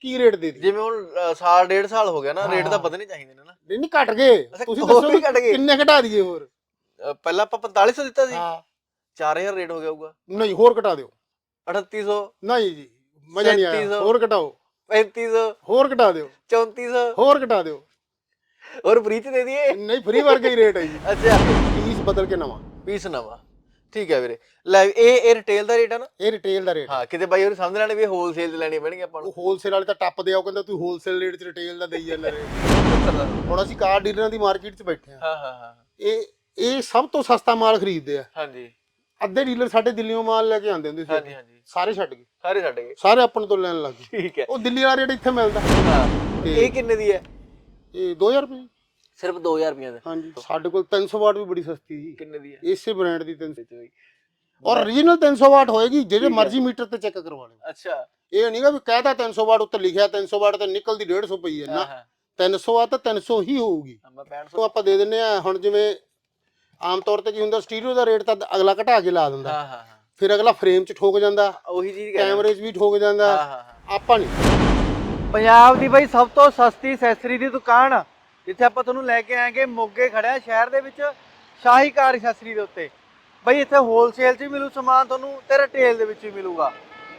ਕੀ rate ਦੇ ਦੀ ਜਿਵੇਂ ਹੁਣ ਅ, ਸਾਲ ਡੇਢ ਸਾਲ ਹੋ ਗਿਆ ਨਾ ਰੇਟ ਤਾਂ ਹਾਂ। ਵਧਣੇ ਚਾਹੀਦੇ ਨੇ ਨਾ। ਨਹੀਂ ਨਹੀਂ ਘਟ ਗਏ। ਅੱਛਾ, ਤੁਸੀਂ ਹੋਰ ਦੱਸੋ ਵੀ ਘਟ ਗਏ? ਕਿੰਨੇ ਘਟਾ ਦਈਏ ਹੋਰ? ਅ, ਪਹਿਲਾਂ ਆਪਾਂ 4500 ਦਿੱਤਾ ਸੀ। ਹਾਂ। 4000 ਰੇਟ ਹੋ ਗਿਆ ਹੋਊਗਾ। ਨਹੀਂ ਹੋਰ ਘਟਾ ਦਿਓ। 3800 ਨਹੀਂ ਜੀ ਮਜ਼ਾ ਨਹੀਂ ਆਇਆ। 3700 ਹੋਰ ਘਟਾਓ। 3500 ਹੋਰ ਘਟਾ ਦਿਓ। 3400 ਹੋਰ ਘਟਾ ਦਿਓ। ਹੋਰ ਬ੍ਰੀਚ ਦੇ ਦਈਏ। ਨਹੀਂ ਫ੍ਰੀ ਵਰਗਾ ਹੀ ਰੇਟ ਹੈ ਜੀ। ਅੱਛਾ। ਪੀਸ ਬਦਲ ਕੇ ਨਵਾਂ। ਪੀਸ ਨਵਾਂ। ਠੀਕ ਹੈ ਵੀਰੇ। ਲੈ ਇਹ ਇਹ ਰਿਟੇਲ ਦਾ ਰੇਟ ਆ ਨਾ? ਇਹ ਰਿਟੇਲ ਦਾ ਰੇਟ ਹਾਂ ਕਿਤੇ ਬਾਈ ਹੋਰ ਸਮਝ ਲੈਣੇ ਵੀ ਹੋਲਸੇਲ ਤੇ ਲੈਣੀ ਪੈਣਗੇ ਆਪਾਂ ਨੂੰ। ਉਹ ਹੋਲਸੇਲ ਵਾਲੇ ਤਾਂ ਟੱਪਦੇ ਆ ਉਹ ਕਹਿੰਦਾ ਤੂੰ ਹੋਲਸੇਲ ਰੇਟ 'ਚ ਰਿਟੇਲ ਦਾ ਦੇਈ ਜਾਂਦਾ ਰੇਟ ਹੁਣ ਅਸੀਂ ਕਾਰ ਡੀਲਰਾਂ ਦੀ ਮਾਰਕੀਟ 'ਚ ਬੈਠੇ ਆ। ਹਾਂ ਹਾਂ ਹਾਂ। ਇਹ ਇਹ ਸਭ ਤੋਂ ਸਸਤਾ ਮਾਲ ਖਰੀਦਦੇ ਆ। ਹਾਂਜੀ। ਅੱਧੇ ਡੀਲਰ ਸਾਡੇ ਦਿੱਲੀੋਂ ਮਾਲ ਲੈ ਕੇ ਆਉਂਦੇ ਹੁੰਦੇ ਹਾਂਜੀ ਸੀ। ਹਾਂਜੀ ਸਾਰੇ ਛੱਡ ਗਏ। ਸਾਰੇ ਛੱਡ ਗਏ। ਸਾਰੇ ਆਪਣੇ ਤੋਂ ਲੈਣ ਲੱਗ ਗਏ। ਠੀਕ ਹੈ। ਉਹ ਦਿੱਲੀ ਵਾਲਾ ਰੇਟ ਇੱਥੇ ਮਿਲਦਾ। ਹਾਂ। ਇਹ ਕਿੰਨੇ ਦੀ ਹੈ? ਇਹ 2000 ਰੁਪਏ। ਸਿਰਫ 2000 ਰੁਪਏ ਦਾ। ਹਾਂਜੀ। ਸਾਡੇ ਕੋਲ 300 ਵਾਟ ਵੀ ਬੜੀ ਸਸਤੀ ਜੀ ਕਿੰਨੇ ਦੀ ਹੈ? ਇਸੇ ਬ੍ਰਾਂਡ ਦੀ 300 ਔਰ origignal 300 ਵਾਟ ਹੋਏਗੀ ਜਿਹੜੇ ਮਰਜ਼ੀ ਮੀਟਰ ਤੇ ਚੈੱਕ ਕਰਵਾ ਲਿਓ। ਅੱਛਾ। ਇਹ ਨਹੀਂਗਾ ਵੀ ਕਹਿਤਾ 300 ਵਾਟ ਉੱਤੇ ਲਿਖਿਆ 300 ਵਾਟ ਤੇ ਨਿਕਲਦੀ 150 ਪਈ ਹੈ। ਨਾ ਹਾਂ 300 ਆ ਤਾਂ 300 ਹੀ ਹੋਊਗੀ। ਹਾਂ, ਮੈਂ 6500 ਉਹ ਆਪਾਂ ਦੇ ਦਿੰਨੇ ਆ ਹੁਣ ਜਿਵੇਂ ਆਮ ਤੌਰ ਤੇ ਕੀ ਹੁੰਦਾ ਸਟੀਰੀਓ ਦਾ ਰੇਟ ਤਾਂ ਅਗਲਾ ਘਟਾ ਕੇ ਲਾ ਦਿੰਦਾ। ਹਾਂ ਹਾਂ ਹਾਂ। ਫਿਰ ਅਗਲਾ ਫਰੇਮ 'ਚ ਠੋਕ ਜਾਂਦਾ ਉਹੀ ਚੀਜ਼ ਕਹਿ ਰਿਹਾ। ਕੈਮਰੇ 'ਚ ਵੀ ਠੋਕ ਜਾਂਦਾ। ਹਾਂ ਹਾਂ ਹਾਂ। ਆਪਾਂ ਨਹੀਂ। ਪੰਜਾਬ ਦੀ ਬਈ ਸਭ ਤੋਂ ਸਸਤੀ ਐਕਸੈਸਰੀ ਦੀ ਦੁਕਾਨ ਜਿੱਥੇ ਆਪਾਂ ਤੁਹਾਨੂੰ ਲੈ ਕੇ ਆਏਗੇ, ਮੋਗੇ ਖੜਿਆ ਸ਼ਹਿਰ ਦੇ ਵਿੱਚ ਸ਼ਾਹੀ ਕਾਰ ਐਕਸੈਸਰੀ ਦੇ ਉੱਤੇ। ਬਈ ਇੱਥੇ ਹੋਲਸੇਲ 'ਚ ਵੀ ਮਿਲੂ ਸਮਾਨ ਤੁਹਾਨੂੰ ਤੇ ਰਿਟੇਲ ਦੇ ਵਿੱਚ ਵੀ ਮਿਲੂਗਾ।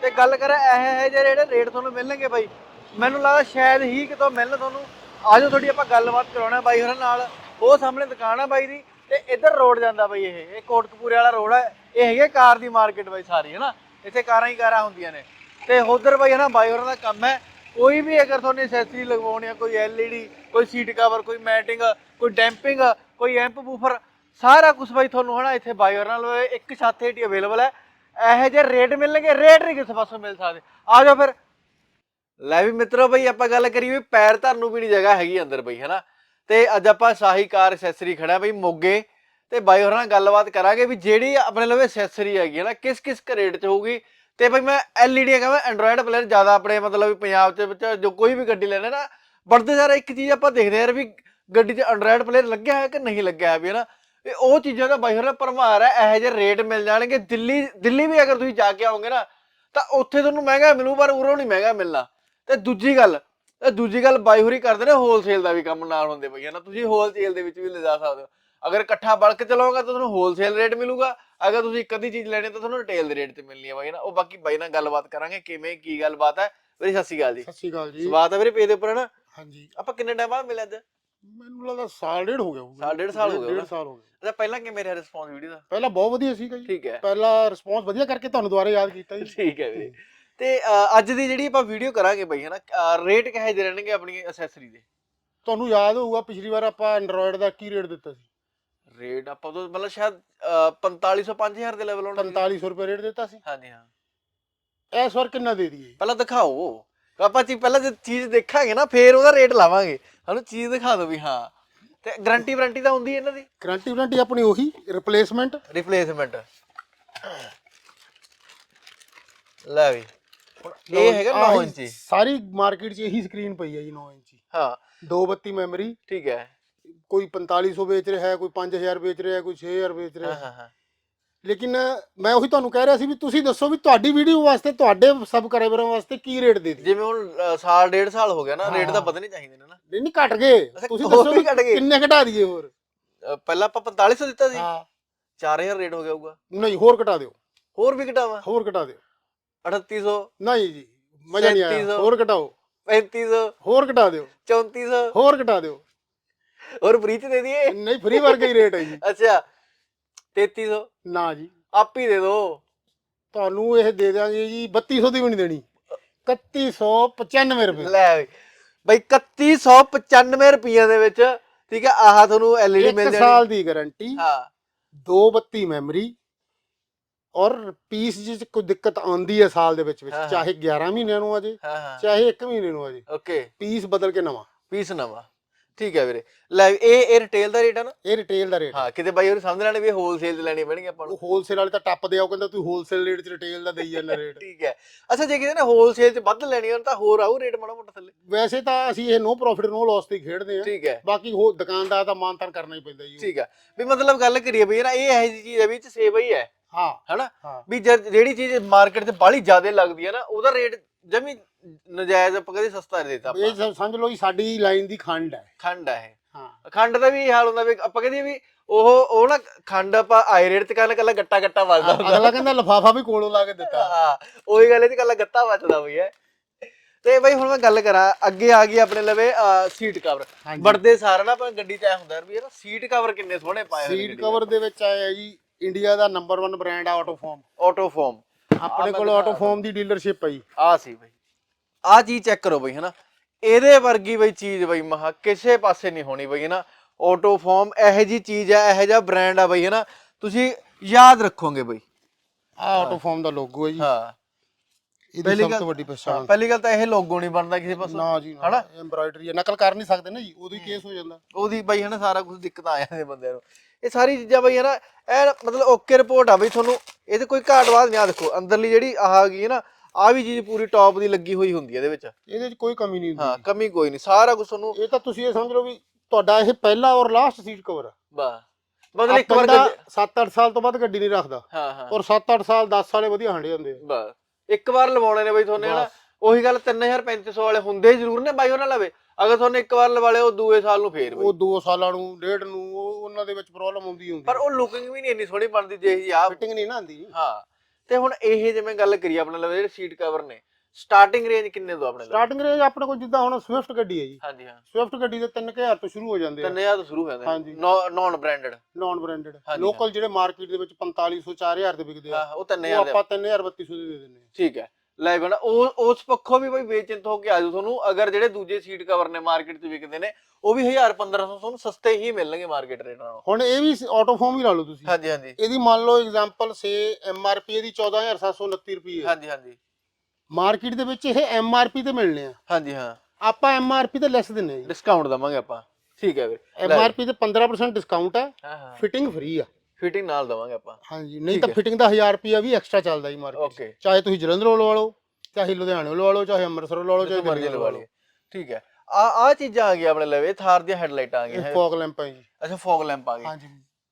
ਤੇ ਗੱਲ ਕਰਾਂ ਇਹ ਹੈ ਜਿਹੜੇ ਜਿਹੜੇ ਰੇਟ ਤੁਹਾਨੂੰ ਮਿਲਣਗੇ ਬਾਈ, ਮੈਨੂੰ ਲੱਗਦਾ ਸ਼ਾਇਦ ਹੀ ਕਿਤੋਂ ਮਿਲਣ ਤੁਹਾਨੂੰ। ਆਜੋ ਥੋੜੀ ਆਪਾਂ ਗੱਲਬਾਤ ਕਰਾਉਣਾ ਬਾਈ ਹੋਰਾਂ ਨਾਲ। ਉਹ ਸਾਹਮਣੇ ਦੁਕਾਨ ਆ ਬਾਈ ਦੀ ਤੇ ਇੱਧਰ ਰੋਡ ਜਾਂਦਾ ਬਾਈ ਇਹ। ਇਹ ਕੋਟਕਪੂਰੇ ਵਾਲਾ ਰੋਡ ਹੈ ਇਹ ਹੈਗੇ ਕਾਰ ਦੀ ਮਾਰਕੀਟ ਬਾਈ ਸਾਰੀ ਹੈ ਨਾ ਇੱਥੇ ਕਾਰਾਂ ਹੀ ਕਾਰਾਂ ਹੁੰਦੀਆਂ ਨੇ। ਤੇ ਉਧਰ ਬਾਈ ਹੈ ਨਾ ਬਾਈ ਹੋਰਾਂ ਦਾ ਕੰਮ ਹੈ। ਕੋਈ ਵੀ ਅਗਰ ਤੁਹਾਨੂੰ ਐਕਸੈਸਰੀ ਲਗਵਾਉਣੀ ਆ, ਕੋਈ ਐਲਈਡੀ ਕੋਈ ਸੀਟ ਕਵਰ ਕੋਈ ਮੈਟਿੰਗ ਕੋਈ ਡੈਂਪਿੰਗ ਕੋਈ ਐਂਪ ਬੂਫਰ ਸਾਰਾ ਕੁਝ ਬਈ ਤੁਹਾਨੂੰ ਹਨਾ ਇੱਥੇ ਬਾਈ ਹੋਰਾਂ ਨਾਲ ਇੱਕ ਛੱਤ ਹੇਠ ਅਵੇਲੇਬਲ ਹੈ। ਇਹੋ ਜਿਹੇ ਰੇਟ ਮਿਲਣਗੇ ਰੇਟ ਨਹੀਂ ਕਿਸੇ ਪਾਸੋਂ ਮਿਲ ਸਕਦੇ। ਆ ਜਾਓ ਫਿਰ। ਲੈ ਵੀ ਮਿੱਤਰੋ ਬਈ, ਆਪਾਂ ਗੱਲ ਕਰੀਏ ਵੀ ਪੈਰ ਧਰਨ ਨੂੰ ਵੀ ਨਹੀਂ ਜਗ੍ਹਾ ਹੈਗੀ ਅੰਦਰ ਬਈ, ਹੈਨਾ। ਤੇ ਅੱਜ ਆਪਾਂ ਸ਼ਾਹੀ ਕਾਰ ਐਕਸੈਸਰੀ ਖੜਾ ਬਈ, ਮੋਗੇ। ਤੇ ਬਾਈ ਹੋਰਾਂ ਨਾਲ ਗੱਲਬਾਤ ਕਰਾਂਗੇ ਵੀ ਜਿਹੜੀ ਆਪਣੇ ਲਵੇ ਐਕਸੈਸਰੀ ਹੈਗੀ ਹੈ ਨਾ ਕਿਸ ਕਿਸ ਰੇਟ 'ਚ ਹੋਊਗੀ। ਤੇ ਬਈ ਮੈਂ ਐਲਈਡੀ ਕਹਿੰਦਾ ਐਂਡਰੋਇਡ ਪਲੇਅਰ ਜ਼ਿਆਦਾ ਆਪਣੇ ਮਤਲਬ ਪੰਜਾਬ 'ਚ ਵਿੱਚ ਜੋ ਕੋਈ ਵੀ ਗੱਡੀ ਲੈਣਾ ਨਾ ਬੜਦੇ ਸਾਰਾ ਇੱਕ ਚੀਜ਼ ਆਪਾਂ ਦੇਖਦੇ ਯਾਰ ਵੀ ਗੱਡੀ 'ਚ ਐਂਡਰੋਇਡ ਪਲੇਅਰ ਲੱਗਿਆ ਹੈ ਕਿ ਨਹੀਂ ਲੱਗਿਆ ਹੈ ਵੀ, ਹਨਾ? ਇਹ ਉਹ ਚੀਜ਼ਾਂ ਦਾ ਬਾਈ ਹੋਰਾਂ ਭਰਮਾਰ ਹੈ, ਇਹੋ ਜਿਹੇ ਰੇਟ ਮਿਲ ਜਾਣਗੇ, ਦਿੱਲੀ ਦਿੱਲੀ ਵੀ ਅਗਰ ਤੁਸੀਂ ਜਾ ਕੇ ਆਓਗੇ ਨਾ, ਤਾਂ ਉੱਥੇ ਤੁਹਾਨੂੰ ਮਹਿੰਗਾ ਮਿਲੂ, ਪਰ ਉਰੋਂ ਨਹੀਂ ਮਹਿੰਗਾ ਮਿਲਣਾ। ਤੇ ਦੂਜੀ ਗੱਲ, ਤੇ ਦੂਜੀ ਗੱਲ ਬਾਈ ਹੋਰੀ ਕਰਦੇ ਨੇ ਹੋਲਸੇਲ ਦਾ ਵੀ ਕੰਮ ਨਾਲ ਹੁੰਦੇ ਬਈ ਹੈ ਨਾ ਤੁਸੀਂ ਹੋਲਸੇਲ ਦੇ ਵਿੱਚ ਵੀ ਲਿਜਾ ਸਕਦੇ ਹੋ। ਅਗਰ ਇਕੱਠਾ ਬਲਕ ਚਲਾਓਗੇ ਤਾਂ ਤੁਹਾਨੂੰ ਹੋਲਸੇਲ ਰੇਟ ਮਿਲੂਗਾ ਅਗਰ ਤੁਸੀਂ ਇੱਕ ਅੱਧੀ ਚੀਜ਼ ਲੈਣੀ ਤਾਂ ਤੁਹਾਨੂੰ ਰਿਟੇਲ ਦੇ ਰੇਟ ਤੇ ਮਿਲਣੀ ਹੈ ਬਾਈ ਨਾ? ਉਹ ਬਾਕੀ ਬਾਈ ਨਾਲ ਗੱਲਬਾਤ ਕਰਾਂਗੇ ਕਿਵੇਂ ਕੀ ਗੱਲਬਾਤ ਹੈ। ਵੀਰੇ ਸਤਿ ਸ਼੍ਰੀ ਅਕਾਲ ਜੀ। ਸਤਿ ਸ਼੍ਰੀ ਅਕਾਲ ਜੀ। ਸਵਾਗਤ ਹੈ ਵੀਰੇ ਪੇਜ ਦੇ ਉੱਪਰ ਨਾ? ਹਾਂਜੀ। ਆਪਾਂ ਕਿੰਨੇ ਟਾਈਮ ਬਾਅਦ ਮਿਲੇ ਅੱਜ? ਮੈਨੂੰ ਲੱਗਦਾ ਸਾਲ ਡੇਢ ਹੋ ਗਿਆ ਹੋਊਗਾ। ਸਾਲ ਡੇਢ ਸਾਲ ਹੋ ਗਿਆ ਡੇਢ। ਸਾਲ ਹੋ ਗਿਆ। ਅੱਛਾ ਪਹਿਲਾਂ ਕਿਵੇਂ ਰਿਹਾ ਰਿਸਪੌਂਸ ਵੀਡੀਓ ਦਾ? ਪਹਿਲਾਂ ਬਹੁਤ ਵਧੀਆ ਸੀਗਾ ਜੀ। ਠੀਕ ਹੈ। ਪਹਿਲਾ ਰਿਸਪੌਂਸ ਵਧੀਆ ਕਰਕੇ ਤੁਹਾਨੂੰ ਦੁਬਾਰਾ ਯਾਦ ਕੀਤਾ ਜੀ। ਠੀਕ ਹੈ ਵੀਰੇ। ਤੇ ਅੱਜ ਦੀ ਜਿਹੜੀ ਆਪਾਂ ਵੀਡੀਓ ਕਰਾਂਗੇ ਬਾਈ ਹਨਾ ਰੇਟ ਕਿਹੋ ਜਿਹੇ ਰਹਿਣਗੇ ਆਪਣੀ ਐਕਸੈਸਰੀ ਦੇ? ਤੁਹਾਨੂੰ ਯਾਦ ਹੋਊਗਾ ਪਿਛਲੀ ਵਾਰ ਆਪਾਂ ਐਂਡਰੋਇਡ ਦਾ ਕੀ ਰੇਟ ਦਿੱਤਾ ਸੀ? ਰੇਟ ਆਪਾਂ ਤੋਂ ਮਤਲਬ ਸ਼ਾਇਦ ਅ, 4500 5000 ਦੇ ਲੈਵਲ ਹੋਣਾ ਸੀ। 4500 ਰੁਪਏ ਰੇਟ ਦਿੱਤਾ ਸੀ? ਹਾਂਜੀ ਹਾਂ। ਇਸ ਵਾਰ ਕਿੰਨਾ ਦੇ ਦਈਏ? ਪਹਿਲਾਂ ਦਿਖਾਓ। ਆਪਾਂ ਚੀ ਪਹਿਲਾਂ ਜੇ ਚੀਜ਼ ਦੇਖਾਂਗੇ ਨਾ ਫੇਰ ਉਹਦਾ ਰੇਟ ਲਾਵਾਂਗੇ। ਸਾਨੂੰ ਚੀਜ਼ ਦਿਖਾ ਦਿਓ ਵੀ ਹਾਂ। ਤੇ ਗਾਰੰਟੀ ਵਾਰੰਟੀ ਤਾਂ ਹੁੰਦੀ ਹੈ ਇਹਨਾਂ ਦੀ? ਗਾਰੰਟੀ ਵਾਰੰਟੀ ਆਪਣੀ ਉਹੀ ਰਿਪਲੇਸਮੈਂਟ ਰਿਪਲੇਸਮੈਂਟ ਲੈ ਵੀ। ਹੁਣ ਇਹ ਹੈਗਾ 9 ਇੰਚੀ। ਸਾਰੀ ਮਾਰਕੀਟ 'ਚ ਇਹੀ ਸਕਰੀਨ ਪਈ ਹੈ ਜੀ 9 ਇੰਚੀ। ਹਾਂ। 232 ਮੈਮਰੀ ਠੀਕ ਹੈ। ਕੋਈ 4500 ਵੇਚ ਰਿਹਾ ਹੈ ਕੋਈ 5000 ਵੇਚ ਰਿਹਾ ਹੈ ਕੋਈ 6000 ਵੇਚ ਰਿਹਾ। ਹਾਂ ਹੈ ਹਾਂ। ਹਾਂ ਲੇਕਿਨ ਮੈਂ ਉਹੀ ਤੁਹਾਨੂੰ ਕਹਿ ਰਿਹਾ ਸੀ ਵੀ ਤੁਸੀਂ ਦੱਸੋ ਵੀ ਤੁਹਾਡੀ ਵੀਡੀਓ ਵਾਸਤੇ ਤੁਹਾਡੇ ਸਬਸਕ੍ਰਾਈਬਰਾਂ ਵਾਸਤੇ ਕੀ ਰੇਟ ਦੇ ਜਿਵੇਂ ਹੁਣ ਅ, ਸਾਲ ਡੇਢ ਸਾਲ ਹੋ ਗਿਆ ਨਾ ਰੇਟ ਤਾਂ। ਵਧਣੇ ਚਾਹੀਦੇ ਨੇ ਨਾ। ਨਹੀਂ ਨਹੀਂ ਘਟ ਗਏ। ਅੱਛਾ, ਤੁਸੀਂ ਹੋਰ ਦੱਸੋ ਵੀ ਵੀ ਘੱਟ ਗਏ। ਕਿੰਨੇ ਘਟਾ ਦਈਏ ਹੋਰ? ਅ, ਪਹਿਲਾਂ ਆਪਾਂ 4500 ਦਿੱਤਾ ਸੀ। ਹਾਂ। 4000 ਰੇਟ ਹੋ ਗਿਆ ਹੋਊਗਾ। ਨਹੀਂ ਹੋਰ ਘਟਾ ਦਿਓ। ਹੋਰ ਵੀ ਘਟਾਵਾ? ਹੋਰ ਘਟਾ ਦਿਓ। 3800 ਨਹੀਂ ਜੀ ਮਜ਼ਾ ਨਹੀਂ ਆਇਆ। 3700 ਹੋਰ ਘਟਾਓ। 3500 ਹੋਰ ਘਟਾ ਦਿਓ। 3400 ਹੋਰ ਘਟਾ ਦਿਓ। ਹੋਰ ਬ੍ਰੀਚ ਦੇ ਦਈਏ? ਨਹੀਂ ਫ੍ਰੀ ਵਰਗਾ ਹੀ ਰੇਟ ਹੈ ਜੀ। ਅੱਛਾ 3300 ਨਾ ਜੀ। ਆਪ ਹੀ ਦੇ ਦੋ। ਤੁਹਾਨੂੰ ਇਹ ਦੇ ਦਿਆਂਗੇ ਜੀ 3200 ਦੀ ਵੀ ਨਹੀਂ ਦੇਣੀ। 3195 ਰੁਪਏ। ਲੈ ਬਈ ਬਈ 3195 ਰੁਪਈਆ ਦੇ ਵਿੱਚ ਠੀਕ ਹੈ ਆਹ ਤੁਹਾਨੂੰ ਐਲਈਡੀ ਮਿਲ ਜਾਣੀ। ਸਾਲ ਦੀ ਗਾਰੰਟੀ ਹਾਂ। 232 ਮੈਮਰੀ ਔਰ ਪੀਸ ਜਿਸ ਕੋਈ ਦਿੱਕਤ ਆਉਂਦੀ ਹੈ ਸਾਲ ਦੇ ਵਿੱਚ ਵਿੱਚ। ਚਾਹੇ 11 ਮਹੀਨਿਆਂ ਨੂੰ ਆ ਜੇ ਚਾਹੇ 1 ਮਹੀਨੇ ਨੂੰ ਆ ਜੇ ਓਕੇ ਪੀਸ ਬਦਲ ਕੇ ਨਵਾਂ। ਪੀਸ ਨਵਾਂ। ਠੀਕ ਹੈ ਵੀਰੇ। ਲੈ ਇਹ ਇਹ ਰਿਟੇਲ ਦਾ ਰੇਟ ਹੈ ਨਾ? ਇਹ ਰਿਟੇਲ ਦਾ ਰੇਟ ਹਾਂ ਕਿਤੇ ਬਾਈ ਉਹ ਸਮਝ ਲੈਣੇ ਵੀ ਹੋਲਸੇਲ ਤੇ ਲੈਣੀ ਪੈਣਗੇ ਆਪਾਂ ਨੂੰ। ਉਹ ਹੋਲਸੇਲ ਵਾਲੇ ਤਾਂ ਟੱਪਦੇ ਆ ਉਹ ਕਹਿੰਦਾ ਤੂੰ ਹੋਲਸੇਲ ਰੇਟ 'ਚ ਰਿਟੇਲ ਦਾ ਦੇਈ ਜਾਂਦਾ ਰੇਟ ਠੀਕ ਹੈ। ਅੱਛਾ ਜੇ ਕਿਤੇ ਨਾ ਹੋਲਸੇਲ ਚ ਵੱਧ ਲੈਣੀ ਹੋਣ ਤਾਂ ਹੋਰ ਆਊ ਰੇਟ ਮਾੜਾ ਮੋਟਾ ਥੱਲੇ। ਵੈਸੇ ਤਾਂ ਅਸੀਂ ਇਹ ਨੋ ਪ੍ਰੋਫਿਟ ਨੋ ਲਾਸ ਤੇ ਖੇਡਦੇ ਆ। ਠੀਕ ਹੈ। ਬਾਕੀ ਹੋ ਦੁਕਾਨਦਾਰ ਦਾ ਮਾਨਤਾਨ ਕਰਨਾ ਹੀ ਪੈਂਦਾ ਜੀ ਠੀਕ ਹੈ ਵੀ ਮਤਲਬ ਗੱਲ ਕਰੀਏ ਵੀ ਨਾ ਇਹ ਇਹੋ ਜਿਹੀ ਚੀਜ਼ ਹੈ ਵੀ ਇਹ ਚ ਸੇਵ ਹੀ ਹੈ। ਹਾਂ। ਹਨਾ? ਵੀ ਜਿਹੜੀ ਚੀਜ਼ ਮਾਰਕੀਟ 'ਚ ਬਾਹਲੀ ਜ਼ਿਆਦਾ ਲੱਗਦੀ ਹੈ ਨਾ ਉਹਦਾ ਰੇਟ ਜਮੀ ਨਜਾਇਜ਼ ਆਪਾਂ ਕਦੇ ਸਸਤਾ ਨਹੀਂ ਦਿੱਤਾ ਇਹ ਆਪਾਂ। ਸ- ਸਮਝ ਲਓ ਜੀ ਸਾਡੀ ਲਾਈਨ ਦੀ ਖੰਡ ਹੈ। ਖੰਡ ਆ ਇਹ। ਹਾਂ। ਖੰਡ ਦਾ ਵੀ ਇਹ ਹਾਲ ਹੁੰਦਾ ਵੀ ਆਪਾਂ ਕਹਿੰਦੇ ਵੀ ਉਹ ਉਹ ਨਾ ਖੰਡ ਆਪਾਂ ਆਈ ਰੇਟ ਤੇ ਕੱਲ ਕੱਲਾ ਗੱਟਾ ਗੱਟਾ ਵੱਜਦਾ ਹੁੰਦਾ ਅਗਲਾ ਕਹਿੰਦਾ ਲਫਾਫਾ ਵੀ ਕੋਲੋਂ ਲਾ ਕੇ ਦਿੱਤਾ। ਹਾਂ ਉਹੀ ਗੱਲ ਇਹ ਕੱਲਾ ਗੱਤਾ ਬਚਦਾ ਬਈ ਹੈ। ਤੇ ਬਈ ਹੁਣ ਮੈਂ ਗੱਲ ਕਰਾਂ ਅੱਗੇ ਆ ਗਈ ਆਪਣੇ ਲਵੇ ਸੀਟ ਕਵਰ ਹਾਂਜੀ। ਵੜਦੇ ਸਾਰਾ ਨਾ ਆਪਾਂ ਗੱਡੀ ਚ ਹੁੰਦਾ ਵੀ ਨਾ ਸੀਟ ਕਵਰ ਕਿੰਨੇ ਸੋਹਣੇ ਪਾਏ ਹੋਏ ਸੀਟ ਕਵਰ ਦੇ ਵਿੱਚ ਆਇਆ ਜੀ ਇੰਡੀਆ ਦਾ ਨੰਬਰ 1 ਬ੍ਰਾਂਡ ਆ ਆਟੋਫੋਮ ਆਟੋ ਫੋਮ ਆਪਣੇ ਕੋਲ ਆਟੋਫੋਮ ਦੀ ਡੀਲਰਸ਼ਿਪ ਹੈ ਜੀ। ਆ ਸੀ ਬਈ। ਆ ਚੀਜ਼ ਚੈੱਕ ਕਰੋ ਬਈ ਹਨਾ। ਇਹਦੇ ਵਰਗੀ ਬਈ ਚੀਜ਼ ਬਈ ਮਹਾ ਕਿਸੇ ਪਾਸੇ ਨਹੀਂ ਹੋਣੀ ਬਈ ਹਨਾ। ਆਟੋ ਫਾਰਮ ਇਹੋ ਜੀ ਚੀਜ਼ ਆ ਇਹੋ ਜਿਹਾ ਬ੍ਰਾਂਡ ਆ ਬਈ ਹਨਾ। ਤੁਸੀਂ ਯਾਦ ਰੱਖੋਗੇ ਬਈ। ਆ ਆਟੋਫੋਮ ਦਾ ਲੋਗੋ ਹੈ ਜੀ। ਹਾਂ। ਇਹਦੀ ਪਹਿਲੀ ਸਭ ਗੱਲ- ਤੋਂ ਵੱਡੀ ਪਛਾਣ। ਪਹਿਲੀ ਗੱਲ ਤਾਂ ਇਹ ਲੋਗੋ ਨਹੀਂ ਬਣਦਾ ਕਿਸੇ ਪਾਸੋਂ। ਨਾ ਜੀ ਨਾ। ਐਮਬਰਾਇਡਰੀ ਨਕਲ ਕਰ ਨਹੀਂ ਸਕਦੇ ਨਾ ਜੀ। ਉਦੋਂ ਹੀ। ਕੇਸ ਹੋ ਜਾਂਦਾ। ਉਹਦੀ ਬਈ ਹਨਾ ਸਾਰਾ ਕੁਝ ਦਿੱਕਤ ਆ ਜਾਂਦੇ ਬੰਦਿਆਂ ਨੂੰ। ਇਹ ਸਾਰੀ ਚੀਜ਼ਾਂ ਬਈ ਹਨਾ ਇਹ ਮਤਲਬ ਓਕੇ ਰਿਪੋਰਟ ਆ ਬਈ ਤੁਹਾਨੂੰ। ਇਹਦੇ ਕੋਈ ਘਾਟਵਾਦ ਨਹੀਂ ਆ ਦੇਖੋ ਅੰਦਰਲੀ ਜਿਹੜੀ ਆਹ ਆ ਗਈ ਹੈ ਨਾ ਆ ਵੀ ਚੀਜ਼ ਪੂਰੀ ਟੌਪ ਦੀ ਲੱਗੀ ਹੋਈ ਹੁੰਦੀ ਹੈ ਇਹਦੇ ਵਿੱਚ। ਇਹਦੇ 'ਚ ਕੋਈ ਕਮੀ ਨਹੀਂ ਹਾਂ ਹੁੰਦੀ ਕਮੀ ਕੋਈ ਨਹੀਂ ਸਾਰਾ ਕੁਝ ਤੁਹਾਨੂੰ ਇਹ ਤਾਂ ਤੁਸੀਂ ਇਹ ਸਮਝ ਲਓ ਵੀ ਤੁਹਾਡਾ ਇਹ ਪਹਿਲਾ ਔਰ ਲਾਸਟ ਸੀਟ ਕਵਰ ਆ। ਬਾ ਮਤਲਬ ਇੱਕ ਵਾਰ ਗੱਡੀ- 7-8 ਸਾਲ ਤੋਂ ਬਾਅਦ ਗੱਡੀ ਨਹੀਂ ਰੱਖਦਾ। ਹਾਂ ਹਾਂ। ਔਰ 7-8 ਸਾਲ 10 ਸਾਲੇ ਵਧੀਆ ਹੰਡੇ ਜਾਂਦੇ ਆ। ਬਸ ਇੱਕ ਵਾਰ ਲਵਾਉਣੇ ਨੇ ਬਈ ਤੁਹਾਨੂੰ ਹਨਾ? ਉਹੀ ਗੱਲ 3500 ਵਾਲੇ ਹੁੰਦੇ ਜ਼ਰੂਰ ਨੇ ਬਾਈ ਉਹਨਾਂ ਲਵੇ। ਅਗਰ ਤੁਹਾਨੂੰ ਇੱਕ ਵਾਰ ਲਵਾ ਲਿਆ ਉਹ ਦੂਏ ਸਾਲ ਨੂੰ ਫੇਰ ਬਈ। ਉਹ 2 ਸਾਲਾਂ ਨੂੰ ਡੇਢ ਨੂੰ ਉਹ ਉਹਨਾਂ ਦੇ ਵਿੱਚ ਪ੍ਰੋਬਲਮ ਆਉਂਦੀ ਹੁੰਦੀ। ਪਰ ਉਹ ਲੁਕਿੰਗ ਵੀ ਨਹੀਂ ਇੰਨੀ ਸੋਹਣੀ ਬਣਦੀ ਜੇ ਜੀ ਆ। ਫਿਟਿੰਗ ਨਹੀਂ ਨਾ ਆਉਂਦੀ। ਹਾਂ। ਤੇ ਹੁਣ ਇਹ ਜਿਵੇਂ ਗੱਲ ਕਰੀ ਆਪਣੇ ਲਵੇ ਜਿਹੜੇ ਸੀਟ ਕਵਰ ਨੇ ਸਟਾਰਟਿੰਗ ਰੇਂਜ ਕਿੰਨੇ ਤੋਂ ਆਪਣੇ ਲਵੇ ਸਟਾਰਟਿੰਗ ਰੇਂਜ ਆਪਣੇ ਕੋਲ ਜਿੱਦਾਂ ਹੁਣ ਸਵਿਫਟ ਗੱਡੀ ਹੈ ਜੀ। ਹਾਂਜੀ ਹਾਂ। ਸਵਿਫਟ ਗੱਡੀ ਦੇ 3000 ਤੋਂ ਸ਼ੁਰੂ ਹੋ ਜਾਂਦੇ ਆ। 3000 ਤੋਂ ਸ਼ੁਰੂ ਹੁੰਦੇ ਹਾਂਜੀ। Non branded non branded local ਜਿਹੜੇ ਮਾਰਕੀਟ ਦੇ ਵਿੱਚ 4500 4000 ਦੇ ਵਿਕਦੇ ਆ। ਹਾਂ ਉਹ ਉਹ 3000 ਦੇ ਆਪਾਂ 3000 3200 ਦੇ ਦੇ ਦਿੰਦੇ ਆ। ਠੀਕ ਹੈ। ਲੈ ਬਣਾ ਉਹ ਉਸ ਪੱਖੋਂ ਵੀ ਬਈ ਬੇਚਿੰਤ ਹੋ ਕੇ ਆਜੋ ਤੁਹਾਨੂੰ। ਅਗਰ ਜਿਹੜੇ ਦੂਜੇ ਸੀਟ ਕਵਰ ਨੇ ਮਾਰਕੀਟ 'ਚ ਵਿਕਦੇ ਨੇ ਉਹ ਵੀ 1000 1500 ਤੁਹਾਨੂੰ ਸਸਤੇ ਹੀ ਮਿਲਣਗੇ ਮਾਰਕੀਟ ਰੇਟ ਨਾਲੋਂ। ਹੁਣ ਇਹ ਵੀ ਆਟੋਫੋਮ ਹੀ ਲਾ ਲਓ ਤੁਸੀਂ। ਹਾਂਜੀ ਹਾਂਜੀ। ਇਹਦੀ ਮੰਨ ਲਓ ਐਗਜ਼ਾਮਪਲ ਸੇ ਐਮਆਰਪੀ ਇਹਦੀ 14729 ਰੁਪਏ ਹੈ। ਹਾਂਜੀ ਹਾਂਜੀ। ਮਾਰਕੀਟ ਦੇ ਵਿੱਚ ਇਹ ਐਮਆਰਪੀ ਤੇ ਮਿਲਣੇ ਆ। ਹਾਂਜੀ ਹਾਂ। ਆਪਾਂ ਐਮਆਰਪੀ ਤੇ ਲੈਸ ਦਿੰਨੇ ਆ ਡਿਸਕਾਊਂਟ ਦਵਾਂਗੇ ਆਪਾਂ। ਠੀਕ ਹੈ ਵੀਰ। ਐਮਆਰਪੀ ਤੇ 15% ਡਿਸਕਾਊਂਟ ਹਾਂ ਫਿਟਿੰਗ ਫ੍ਰੀ ਆ। ਫਿਟਿੰਗ ਨਾਲ ਦਵਾਂਗੇ ਆਪਾਂ। ਹਾਂਜੀ ਨਹੀਂ ਤਾਂ ਫਿਟਿੰਗ ਦਾ 1000 ਰੁਪਿਆ ਵੀ ਐਕਸਟਰਾ ਚੱਲਦਾ ਜੀ ਮਾਰਕੀਟ ਓਕੇ ਚਾਹੇ ਤੁਸੀਂ ਜਲੰਧਰੋਂ ਲਵਾ ਲਓ ਚਾਹੇ ਲੁਧਿਆਣੇ ਲਵਾ ਲਓ ਚਾਹੇ ਅੰਮ੍ਰਿਤਸਰ ਲਵਾ ਲਓ ਚਾਹੇ ਜਿੱਥੋਂ ਮਰਜ਼ੀ ਦਿੱਲੀ ਲਵਾ ਲਈਏ। ਠੀਕ ਹੈ। ਆ ਆ ਚੀਜ਼ਾਂ ਆ ਗਈਆਂ ਆਪਣੇ ਲਵੇ ਥਾਰ ਦੀਆਂ ਹੈਡਲਾਈਟਾਂ ਆ ਗਈਆਂ। ਇਹ ਫੌਗ ਲੈਂਪ ਹੈ ਜੀ। ਅੱਛਾ ਫੌਗ ਲੈਂਪ ਆ ਗਈ। ਹਾਂਜੀ।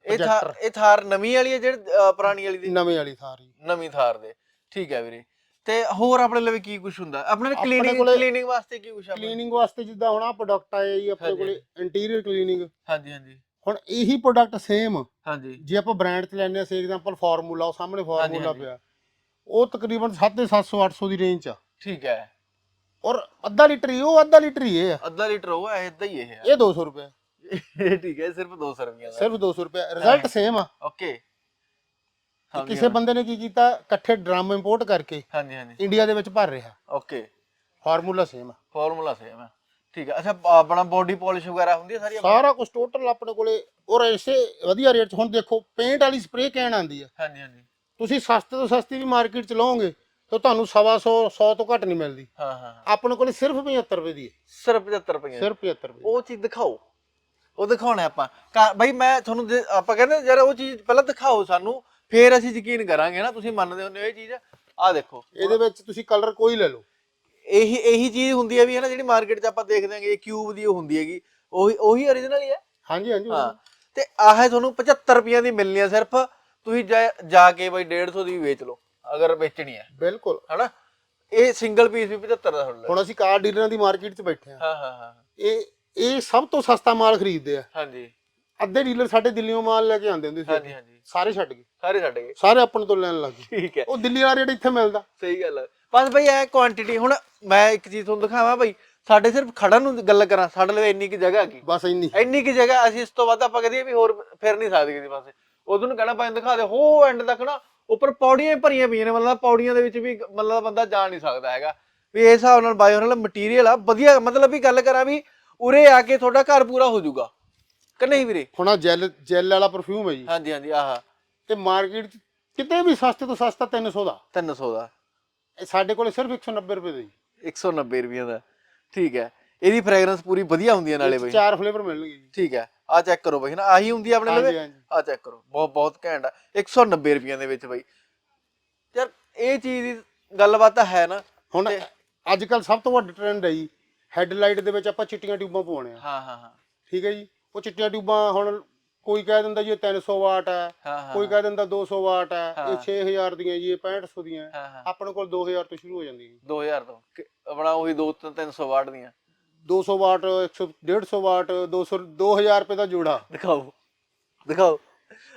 ਇਹ ਥਾਰ ਇਹ ਥਾਰ ਨਵੀਂ ਵਾਲੀ ਹੈ ਜਿਹੜੀ ਅ, ਪੁਰਾਣੀ ਵਾਲੀ ਦੀ? ਨਵੇਂ ਵਾਲੀ ਥਾਰ ਜੀ। ਨਵੀਂ ਥਾਰ ਦੇ। ਠੀਕ ਹੈ ਵੀਰੇ। ਤੇ ਹੋਰ ਆਪਣੇ ਲਈ ਕੀ ਕੁਝ ਹੁੰਦਾ? ਆਪਣੇ ਆਪਣੇ ਕਲੀਨਿੰਗ ਕੋਲੇ- ਕਲੀਨਿੰਗ ਵਾਸਤੇ ਕੀ ਕੁਝ ਆ ਆਪਣੇ? ਕਲੀਨਿੰਗ ਵਾਸਤੇ ਜਿੱਦਾਂ ਹੁਣ ਆ ਪ੍ਰੋਡਕਟ ਆਏ ਜੀ ਆਪਣੇ ਹਾਂਜੀ। ਕੋਲੇ ਇੰਟੀਰੀਅਰ ਕਲੀਨਿੰਗ ਹਾਂਜੀ ਹਾਂਜੀ। ਹੁਣ ਇਹੀ ਪ੍ਰੋਡਕਟ ਸੇਮ ਹਾਂਜੀ। ਜੇ ਆਪਾਂ ਬ੍ਰਾਂਡ ਤੇ ਲੈਣੇ ਆ ਸੇ ਐਗਜ਼ਾਮਪਲ ਫਾਰਮੂਲਾ ਉਹ ਸਾਹਮਣੇ ਫਾਰਮੂਲਾ। ਪਿਆ। ਉਹ ਤਕਰੀਬਨ 750 800 ਦੀ ਰੇਂਜ ਚ ਆ। ਠੀਕ ਹੈ। ਔਰ ਅੱਧਾ ਲੀਟਰ ਹੀ ਉਹ ਅੱਧਾ ਲੀਟਰ ਹੀ ਇਹ ਆ। ਅੱਧਾ ਲੀਟਰ ਉਹ ਹੈ ਇਦਾਂ ਹੀ ਇਹ ਹੈ ਇਹ 200 ਰੁਪਏ। ਇਹ ਠੀਕ ਹੈ ਸਿਰਫ 200 ਰੁਪਏ ਦਾ। ਸਿਰਫ 200 ਰੁਪਏ। ਰਿਜ਼ਲਟ ਸੇਮ ਆ। ਓਕੇ ਕਿਸੇ ਬੰਦੇ ਨੇ ਕੀ ਕੀਤਾ? ਇਕੱਠੇ ਡਰਮ ਇੰਪੋਰਟ ਕਰਕੇ ਹਾਂਜੀ ਹਾਂਜੀ। ਇੰਡੀਆ ਦੇ ਵਿੱਚ ਭਰ ਰਿਹਾ। ਓਕੇ ਫਾਰਮੂਲਾ ਸੇਮ ਆ। ਫਾਰਮੂਲਾ ਸੇਮ ਹੈ ਠੀਕ ਹੈ ਅੱਛਾ ਆਪਣਾ ਬੋਡੀ ਪਾਲਿਸ਼ ਵਗੈਰਾ ਹੁੰਦੀ ਹੈ ਸਾਰੀ ਆਪਣੀ? ਸਾਰਾ ਕੁਝ ਟੋਟਲ ਆਪਣੇ ਕੋਲੇ ਔਰ ਐਸੇ ਵਧੀਆ ਰੇਟ 'ਚ ਹੁਣ ਦੇਖੋ ਪੇਂਟ ਵਾਲੀ ਸਪਰੇਅ ਕਹਿਣ ਆਂਦੀ ਆ। ਹਾਂਜੀ ਹਾਂਜੀ। ਤੁਸੀਂ ਸਸਤੇ ਤੋਂ ਸਸਤੀ ਵੀ ਮਾਰਕੀਟ 'ਚ ਲਓਗੇ ਤਾਂ ਤੁਹਾਨੂੰ ਸਵਾ ਸੌ 100 ਤੋਂ ਘੱਟ ਨਹੀਂ ਮਿਲਦੀ। ਹਾਂ ਹਾਂ ਹਾਂ। ਆਪਣੇ ਕੋਲੇ ਸਿਰਫ 75 ਰੁਪਏ ਦੀ ਹੈ। ਸਿਰਫ 75 ਰੁਪਏ ਸਿਰਫ 75 ਰੁਪਏ ਉਹ ਚੀਜ਼ ਦਿਖਾਓ। ਉਹ ਦਿਖਾਉਣਾ ਆਪਾਂ। ਕਾ- ਬਈ ਮੈਂ ਤੁਹਾਨੂੰ ਆਪਾਂ ਕਹਿੰਦੇ ਯਾਰ ਉਹ ਚੀਜ਼ ਪਹਿਲਾਂ ਦਿਖਾਓ ਸਾਨੂੰ ਫੇਰ ਅਸੀਂ ਯਕੀਨ ਕਰਾਂਗੇ ਨਾ ਤੁਸੀਂ ਮੰਨਦੇ ਹੁੰਦੇ ਹੋ ਇਹ ਚੀਜ਼। ਆਹ ਦੇਖੋ। ਇਹਦੇ ਵਿੱਚ ਤੁਸੀਂ ਕਲਰ ਕੋਈ ਲੈ ਲਓ। ਇਹੀ ਇਹੀ ਚੀਜ਼ ਹੁੰਦੀ ਹੈ ਵੀ ਹੈ ਨਾ ਜਿਹੜੀ ਮਾਰਕੀਟ 'ਚ ਆਪਾਂ ਦੇਖਦੇ ਆਂਗੇ ਇਹ ਕਿਊਬ ਦੀ ਉਹ ਹੁੰਦੀ ਹੈਗੀ ਉਹੀ ਉਹੀ origignal ਹੀ ਹੈ ਹਾਂਜੀ ਹਾਂਜੀ ਹਾਂ ਤੇ ਆਹ ਤੁਹਾਨੂੰ 75 ਰੁਪਈਆਂ ਦੀ ਮਿਲਣੀ ਆ ਸਿਰਫ ਤੁਸੀਂ ਜਾ- ਜਾ ਕੇ ਬਈ 150 ਦੀ ਵੀ ਵੇਚ ਲਓ ਅਗਰ ਵੇਚਣੀ ਹੈ ਬਿਲਕੁਲ। ਹਨਾ? ਇਹ ਸਿੰਗਲ ਪੀਸ ਵੀ 75 ਦਾ ਤੁਹਾਨੂੰ ਹੁਣ ਅਸੀਂ ਕਾਰ ਡੀਲਰਾਂ ਦੀ ਮਾਰਕੀਟ 'ਚ ਬੈਠੇ ਆ ਹਾਂ ਹਾਂ ਹਾਂ। ਇਹ ਇਹ ਸਭ ਤੋਂ ਸਸਤਾ ਮਾਲ ਖਰੀਦਦੇ ਆ। ਹਾਂਜੀ। ਅੱਧੇ ਡੀਲਰ ਸਾਡੇ ਦਿੱਲੀੋਂ ਮਾਲ ਲੈ ਕੇ ਆਉਂਦੇ ਹੁੰਦੇ ਹਾਂਜੀ ਸੀ। ਹਾਂਜੀ ਸਾਰੇ ਛੱਡ ਗਏ। ਸਾਰੇ ਛੱਡ ਗਏ। ਸਾਰੇ ਆਪਣੇ ਤੋਂ ਲੈਣ ਲੱਗ ਗਏ। ਠੀਕ ਹੈ। ਉਹ ਦਿੱਲੀ ਵਾਲਾ ਰੇਟ ਇੱਥੇ ਮਿਲਦਾ। ਸਹੀ ਗੱਲ ਹੈ ਬਸ ਬਈ ਇਹ ਕੁਆਂਟੀਟੀ ਹੁਣ ਮੈਂ ਇੱਕ ਚੀਜ਼ ਤੁਹਾਨੂੰ ਦਿਖਾਵਾਂ ਬਈ ਸਾਡੇ ਸਿਰਫ ਖੜਨ ਨੂੰ ਗੱਲ ਕਰਾਂ ਸਾਡੇ ਲਈ ਇੰਨੀ ਕੀ ਜਗ੍ਹਾ ਹੈਗੀ ਬਸ ਇੰਨੀ। ਇੰਨੀ ਕੀ ਜਗ੍ਹਾ ਅਸੀਂ ਇਸ ਤੋਂ ਵੱਧ ਆਪਾਂ ਕਹਦੇ ਵੀ ਹੋਰ ਫਿਰ ਨਹੀਂ ਸਕਦੇ ਕਿਸੇ ਪਾਸੇ। ਉਦੋਂ ਨੂੰ ਕਹਿਣਾ ਭਾਈ ਦਿਖਾ ਦੇ ਹੋ ਐਂਡ ਤੱਕ ਨਾ ਉੱਪਰ ਪੌੜੀਆਂ ਭਰੀਆਂ ਪਈਆਂ ਨੇ ਮਤਲਬ ਪੌੜੀਆਂ ਦੇ ਵਿੱਚ ਵੀ ਮਤਲਬ ਬੰਦਾ ਜਾ ਨਹੀਂ ਸਕਦਾ ਹੈਗਾ। ਵੀ ਇਸ ਹਿਸਾਬ ਨਾਲ ਬਾਇਓ ਨਾਲ ਮਟੀਰੀਅਲ ਆ ਵਧੀਆ ਮਤਲਬ ਵੀ ਗੱਲ ਕਰਾਂ ਵੀ ਉਰੇ ਆ ਕੇ ਤੁਹਾਡਾ ਘਰ ਪੂਰਾ ਹੋ ਜਾਊਗਾ। ਕਿ ਨਹੀਂ ਵੀਰੇ? ਹੁਣ ਆ ਜੈਲ ਜੈਲ ਵਾਲਾ ਪਰਫਿਊਮ ਹੈ ਜੀ। ਹਾਂਜੀ ਹਾਂਜੀ ਆਹ। ਤੇ ਮਾਰਕੀਟ ਕਿਤੇ ਵੀ ਸਸਤੇ ਤੋਂ ਸਸਤਾ 300 ਦਾ। 300 ਦਾ। ਇਹ ਸਾਡੇ ਕੋਲੇ ਸਿਰਫ 190 ਰੁਪਏ ਦਾ ਜੀ। 190 ਰੁਪਈਆ ਦਾ। ਠੀਕ ਹੈ। ਇਹਦੀ ਫ੍ਰੈਗਰੈਂਸ ਪੂਰੀ ਵਧੀਆ ਹੁੰਦੀ ਹੈ ਨਾਲੇ ਬਈ। ਚਾਰ ਫਲੇਵਰ ਮਿਲਣਗੇ ਜੀ। ਠੀਕ ਹੈ। ਆ ਚੈੱਕ ਕਰੋ ਬਈ ਨਾ? ਆਹੀ ਹੁੰਦੀ ਆ ਆਪਣੇ ਹਾਂਜੀ, ਲਵੇ? ਹਾਂਜੀ। ਆ ਚੈੱਕ ਕਰੋ। ਬਹੁਤ ਬਹੁਤ ਘੈਂਟ ਆ। 190 ਰੁਪਈਆਂ ਦੇ ਵਿੱਚ ਬਈ। ਯਾਰ ਇਹ ਚੀਜ਼ ਦੀ ਗੱਲਬਾਤ ਤਾਂ ਹੈ ਨਾ? ਹੁਣ ਅੱਜ ਕੱਲ ਸਭ ਤੋਂ ਵੱਡਾ ਟ੍ਰੈਂਡ ਹੈ ਜੀ ਹੈਡਲਾਈਟ ਦੇ ਵਿੱਚ ਆਪਾਂ ਚਿੱਟੀਆਂ ਟਿਊਬਾਂ ਪਵਾਉਣੇ ਆ। ਹਾਂ ਹਾਂ ਹਾਂ। ਠੀਕ ਹੈ ਜੀ? ਉਹ ਚਿੱਟੀਆਂ ਟਿਊਬਾਂ ਹੁਣ ਕੋਈ ਕਹਿ ਦਿੰਦਾ ਜੀ ਇਹ 300 ਵਾਟ ਹੈ ਕੋਈ ਕਹਿ ਦਿੰਦਾ 200 ਵਾਟ ਹੈ। ਇਹ 6000 ਦੀਆਂ ਜੀ ਇਹ 6500 ਦੀਆਂ। ਆਪਣੇ ਕੋਲ 2000 ਤੋਂ ਸ਼ੁਰੂ ਹੋ ਜਾਂਦੀ ਹੈ 2000 ਤੋਂ। ਆਪਣਾ ਉਹੀ 2 300 ਵਾਟ ਦੀਆਂ। 200 ਵਾਟ 100 150 ਵਾਟ 200 2000 ਰੁਪਏ ਦਾ ਜੋੜਾ। ਦਿਖਾਓ। ਦਿਖਾਓ।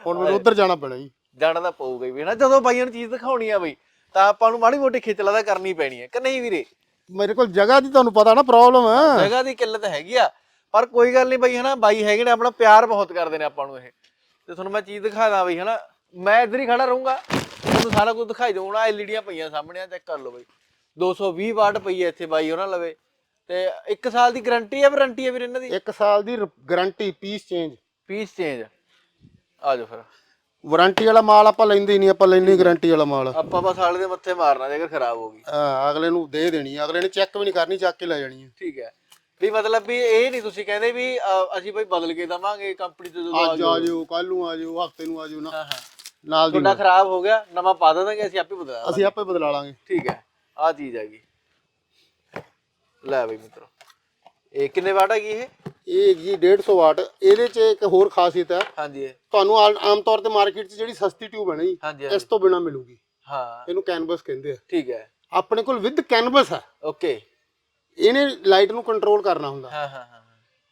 ਹੁਣ ਮੈਨੂੰ ਉੱਧਰ ਜਾਣਾ ਪੈਣਾ ਜੀ। ਜਾਣਾ ਤਾਂ ਪਊਗਾ ਹੀ ਵੀ ਨਾ ਜਦੋਂ ਬਾਈਆਂ ਨੂੰ ਚੀਜ਼ ਦਿਖਾਉਣੀ ਆ ਬਈ ਤਾਂ ਆਪਾਂ ਨੂੰ ਮਾੜੀ ਮੋਟੀ ਖੇਚਲਾ ਤਾਂ ਕਰਨੀ ਪੈਣੀ ਹੈ ਕਿ ਨਹੀਂ ਵੀਰੇ? ਮੇਰੇ ਕੋਲ ਜਗ੍ਹਾ ਦੀ ਤੁਹਾਨੂੰ ਪਤਾ ਨਾ ਪ੍ਰੋਬਲਮ ਹੈ ਜਗ੍ਹਾ ਦੀ ਕਿੱਲਤ ਹੈਗੀ ਆ। ਪਰ ਕੋਈ ਗੱਲ ਨਹੀਂ ਬਈ ਹਨਾ ਬਾਈ ਹੈਗੇ ਨੇ ਆਪਣਾ ਪਿਆਰ ਬਹੁਤ ਕਰਦੇ ਨੇ ਆਪਾਂ ਨੂੰ ਇਹ। ਤੇ ਤੁਹਾਨੂੰ ਮੈਂ ਚੀਜ਼ ਦਿਖਾਦਾ ਬਈ ਹਨਾ। ਮੈਂ ਇੱਧਰ ਹੀ ਖੜਾ ਰਹੂੰਗਾ ਤੁਹਾਨੂੰ ਸਾਰਾ ਕੁਝ ਦਿਖਾਈ ਦਊਂਗਾ ਐਲਈਡੀਆਂ ਪਈਆਂ ਸਾਹਮਣੇ ਆ ਚੈੱਕ ਕਰ ਲਓ ਬਈ। 220 ਵਾਟ ਪਈ ਹੈ ਇੱਥੇ ਬਾਈ ਉਹਨਾਂ ਲਵੇ। ਤੇ 1 ਸਾਲ ਦੀ ਗਾਰੰਟੀ ਹੈ ਵਾਰੰਟੀ ਹੈ ਵੀਰ ਇਹਨਾਂ ਦੀ? 1 ਸਾਲ ਦੀ guarantee piece change. Piece change. ਆ ਜਾਓ ਫਿਰ। ਵਾਰੰਟੀ ਵਾਲਾ ਮਾਲ ਆਪਾਂ ਲੈਂਦੇ ਹੀ ਨਹੀਂ ਆਪਾਂ ਲੈਂਦੇ ਗਾਰੰਟੀ ਵਾਲਾ ਮਾਲ। ਆਪਾਂ ਬਸ ਸਾਲੇ ਦੇ ਮੱਥੇ ਮਾਰਨਾ ਜੇਕਰ ਖਰਾਬ ਹੋ ਗਈ। ਹਾਂ, ਅਗਲੇ ਨੂੰ ਦੇ ਦੇਣੀ ਅਗਲੇ ਨੇ ਚੈੱਕ ਵੀ ਨਹੀਂ ਕਰਨੀ ਚੱਕ ਕੇ ਲੈ ਜਾਣੀ ਹੈ ਠੀਕ ਹੈ। ਵੀ ਮਤਲਬ ਵੀ ਇਹ ਨਹੀਂ ਤੁਸੀਂ ਕਹਿੰਦੇ ਵੀ ਅ, ਅਸੀਂ ਬਈ ਬਦਲ ਕੇ ਦਵਾਂਗੇ ਕੰਪਨੀ ਤੋਂ ਜਦੋਂ ਅੱਜ ਆ ਜਾਓ। ਕੱਲ ਨੂੰ ਆ ਜਾਓ ਹਫ਼ਤੇ ਨੂੰ ਆ ਜਾਓ ਨਾ। ਹਾਂ ਹਾਂ। ਨਾਲ ਦੀ ਤੁਹਾਡਾ ਨਾਲ। ਖਰਾਬ ਹੋ ਗਿਆ ਨਵਾਂ ਪਾ ਦਾਂਗੇ ਅਸੀਂ ਆਪੇ ਬਦਲਾ ਦਾਂਗੇ ਅਸੀਂ ਆਪੇ ਬਦਲਾ ਲਾਂਗੇ। ਠੀਕ ਹੈ ਆ ਚੀਜ਼ ਹੈਗੀ ਲੈ ਬਈ ਮਿੱਤਰੋ ਇਹ ਕਿੰਨੇ ਵਾਟ ਹੈਗੀ ਇਹ? ਇਹ ਜੀ 150 ਵਾਟ। ਇਹਦੇ 'ਚ ਇੱਕ ਹੋਰ ਖਾਸੀਅਤ ਹੈ। ਹਾਂਜੀ। ਇਹ ਤੁਹਾਨੂੰ ਆਲ- ਆਮ ਤੌਰ ਤੇ ਮਾਰਕੀਟ 'ਚ ਜਿਹੜੀ ਸਸਤੀ ਟਿਊਬ ਹੈ ਨਾ ਜੀ ਹਾਂਜੀ ਇਸ ਤੋਂ ਬਿਨਾ ਮਿਲੂਗੀ। ਹਾਂ। ਇਹਨੂੰ ਕੈਨਵਸ ਕਹਿੰਦੇ ਆ। ਠੀਕ ਹੈ। ਆਪਣੇ ਕੋਲ ਵਿਦ ਕੈਨਵਸ ਹੈ। ਓਕੇ ਇਹਨੇ ਲਾਈਟ ਨੂੰ ਕੰਟਰੋਲ ਕਰਨਾ ਹੁੰਦਾ। ਹਾਂ ਹਾਂ ਹਾਂ